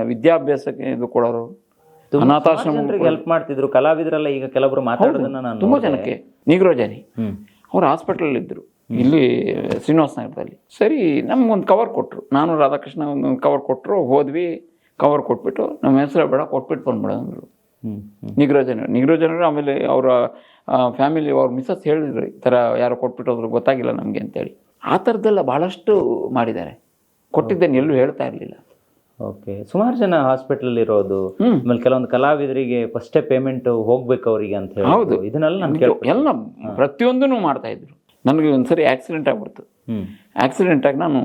A: ವಿದ್ಯಾಭ್ಯಾಸಕ್ಕೆ ಇದು ಕೊಡೋರು. ಅನಾಥಾಶ್ರಮ
B: ಹೆಲ್ಪ್ ಮಾಡ್ತಿದ್ರು. ಕಲಾವಿದರೆಲ್ಲ ಈಗ ಕೆಲವರು ಮಾತಾಡೋದನ್ನ ನಾನು
A: ತುಂಬ. ಜನಕ್ಕೆ. ನಿಗ್ರೋಜನಿ.
B: ಹ್ಮ್.
A: ಅವ್ರು ಹಾಸ್ಪಿಟಲ್ ಇದ್ದರು ಇಲ್ಲಿ ಶ್ರೀನಿವಾಸ ನಗರದಲ್ಲಿ. ಸರಿ ನಮ್ಗೊಂದು ಕವರ್ ಕೊಟ್ಟರು ನಾನು ರಾಧಾಕೃಷ್ಣ ಒಂದು ಕವರ್ ಕೊಟ್ಟರು ಹೋದ್ವಿ ಕವರ್ ಕೊಟ್ಬಿಟ್ಟು ನಮ್ಮ ಹೆಸರು ಬೇಡ ಕೊಟ್ಬಿಟ್ಟು ಬಂದ್ಬಿಡ ಅಂದರು.
B: ನಿಗ್ರೋ ಜನರು
A: ನಿಗ್ರೋಜನರು ನಿಗ್ರೋಜನರು ಆಮೇಲೆ ಅವರ ಫ್ಯಾಮಿಲಿ ಅವ್ರ ಮಿಸಸ್ ಹೇಳಿದ್ರು ಈ ಥರ ಯಾರೋ ಕೊಟ್ಬಿಟ್ಟೋದ್ರು ಗೊತ್ತಾಗಿಲ್ಲ ನಮಗೆ ಅಂತೇಳಿ. ಆ ಥರದ್ದೆಲ್ಲ ಭಾಳಷ್ಟು ಮಾಡಿದ್ದಾರೆ. ಕೊಟ್ಟಿದ್ದೇನೆ ಎಲ್ಲೂ ಹೇಳ್ತಾ ಇರಲಿಲ್ಲ.
B: ಓಕೆ ಸುಮಾರು ಜನ ಹಾಸ್ಪಿಟಲ್ ಇರೋದು. ಆಮೇಲೆ ಕೆಲವೊಂದು ಕಲಾವಿದರಿಗೆ ಫಸ್ಟೇ ಪೇಮೆಂಟ್ ಹೋಗ್ಬೇಕು ಅವರಿಗೆ ಅಂತ ಹೇಳಿ
A: ಹೌದು.
B: ಇದನ್ನೆಲ್ಲ ನಾನು ಕೇಳ
A: ಎಲ್ಲ ಪ್ರತಿಯೊಂದನ್ನು ಮಾಡ್ತಾ ಇದ್ರು. ನನಗೆ ಒಂದ್ಸರಿ ಆಕ್ಸಿಡೆಂಟ್ ಆಗ್ಬಿಡ್ತು. ಆಕ್ಸಿಡೆಂಟ್ ಆಗಿ ನಾನು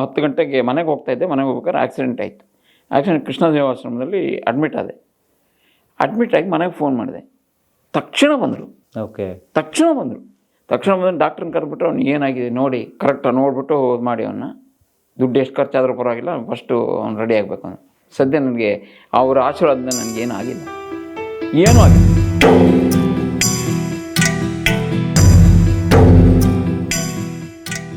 A: ಹತ್ತು ಗಂಟೆಗೆ ಮನೆಗೆ ಹೋಗ್ತಾ ಇದ್ದೆ. ಮನೆಗೆ ಹೋಗ್ಬೇಕಾದ್ರೆ ಆಕ್ಸಿಡೆಂಟ್ ಆಯಿತು. ಆಕ್ಸಿಡೆಂಟ್ ಕೃಷ್ಣ ದೇವಾಶ್ರಮದಲ್ಲಿ ಅಡ್ಮಿಟ್ ಆದೆ. ಅಡ್ಮಿಟ್ ಆಗಿ ಮನೆಗೆ ಫೋನ್ ಮಾಡಿದೆ. ತಕ್ಷಣ ಬಂದರು.
B: ಓಕೆ
A: ತಕ್ಷಣ ಬಂದರು. ತಕ್ಷಣ ಬಂದು ಡಾಕ್ಟ್ರನ್ನ ಕರೆದ್ಬಿಟ್ಟು ಅವ್ನು ಏನಾಗಿದೆ ನೋಡಿ ಕರೆಕ್ಟಾಗಿ ನೋಡ್ಬಿಟ್ಟು ಮಾಡಿ ಅವನ್ನ ದುಡ್ಡು ಎಷ್ಟು ಖರ್ಚಾದರೂ ಪರವಾಗಿಲ್ಲ ಫಸ್ಟು ಅವ್ನು ರೆಡಿ ಆಗಬೇಕು ಸದ್ಯ ನನಗೆ ಅವರ ಆಶೀರ್ವಾದದಿಂದ ನನಗೇನು ಆಗಿಲ್ಲ. ಏನೂ ಆಗಿಲ್ಲ.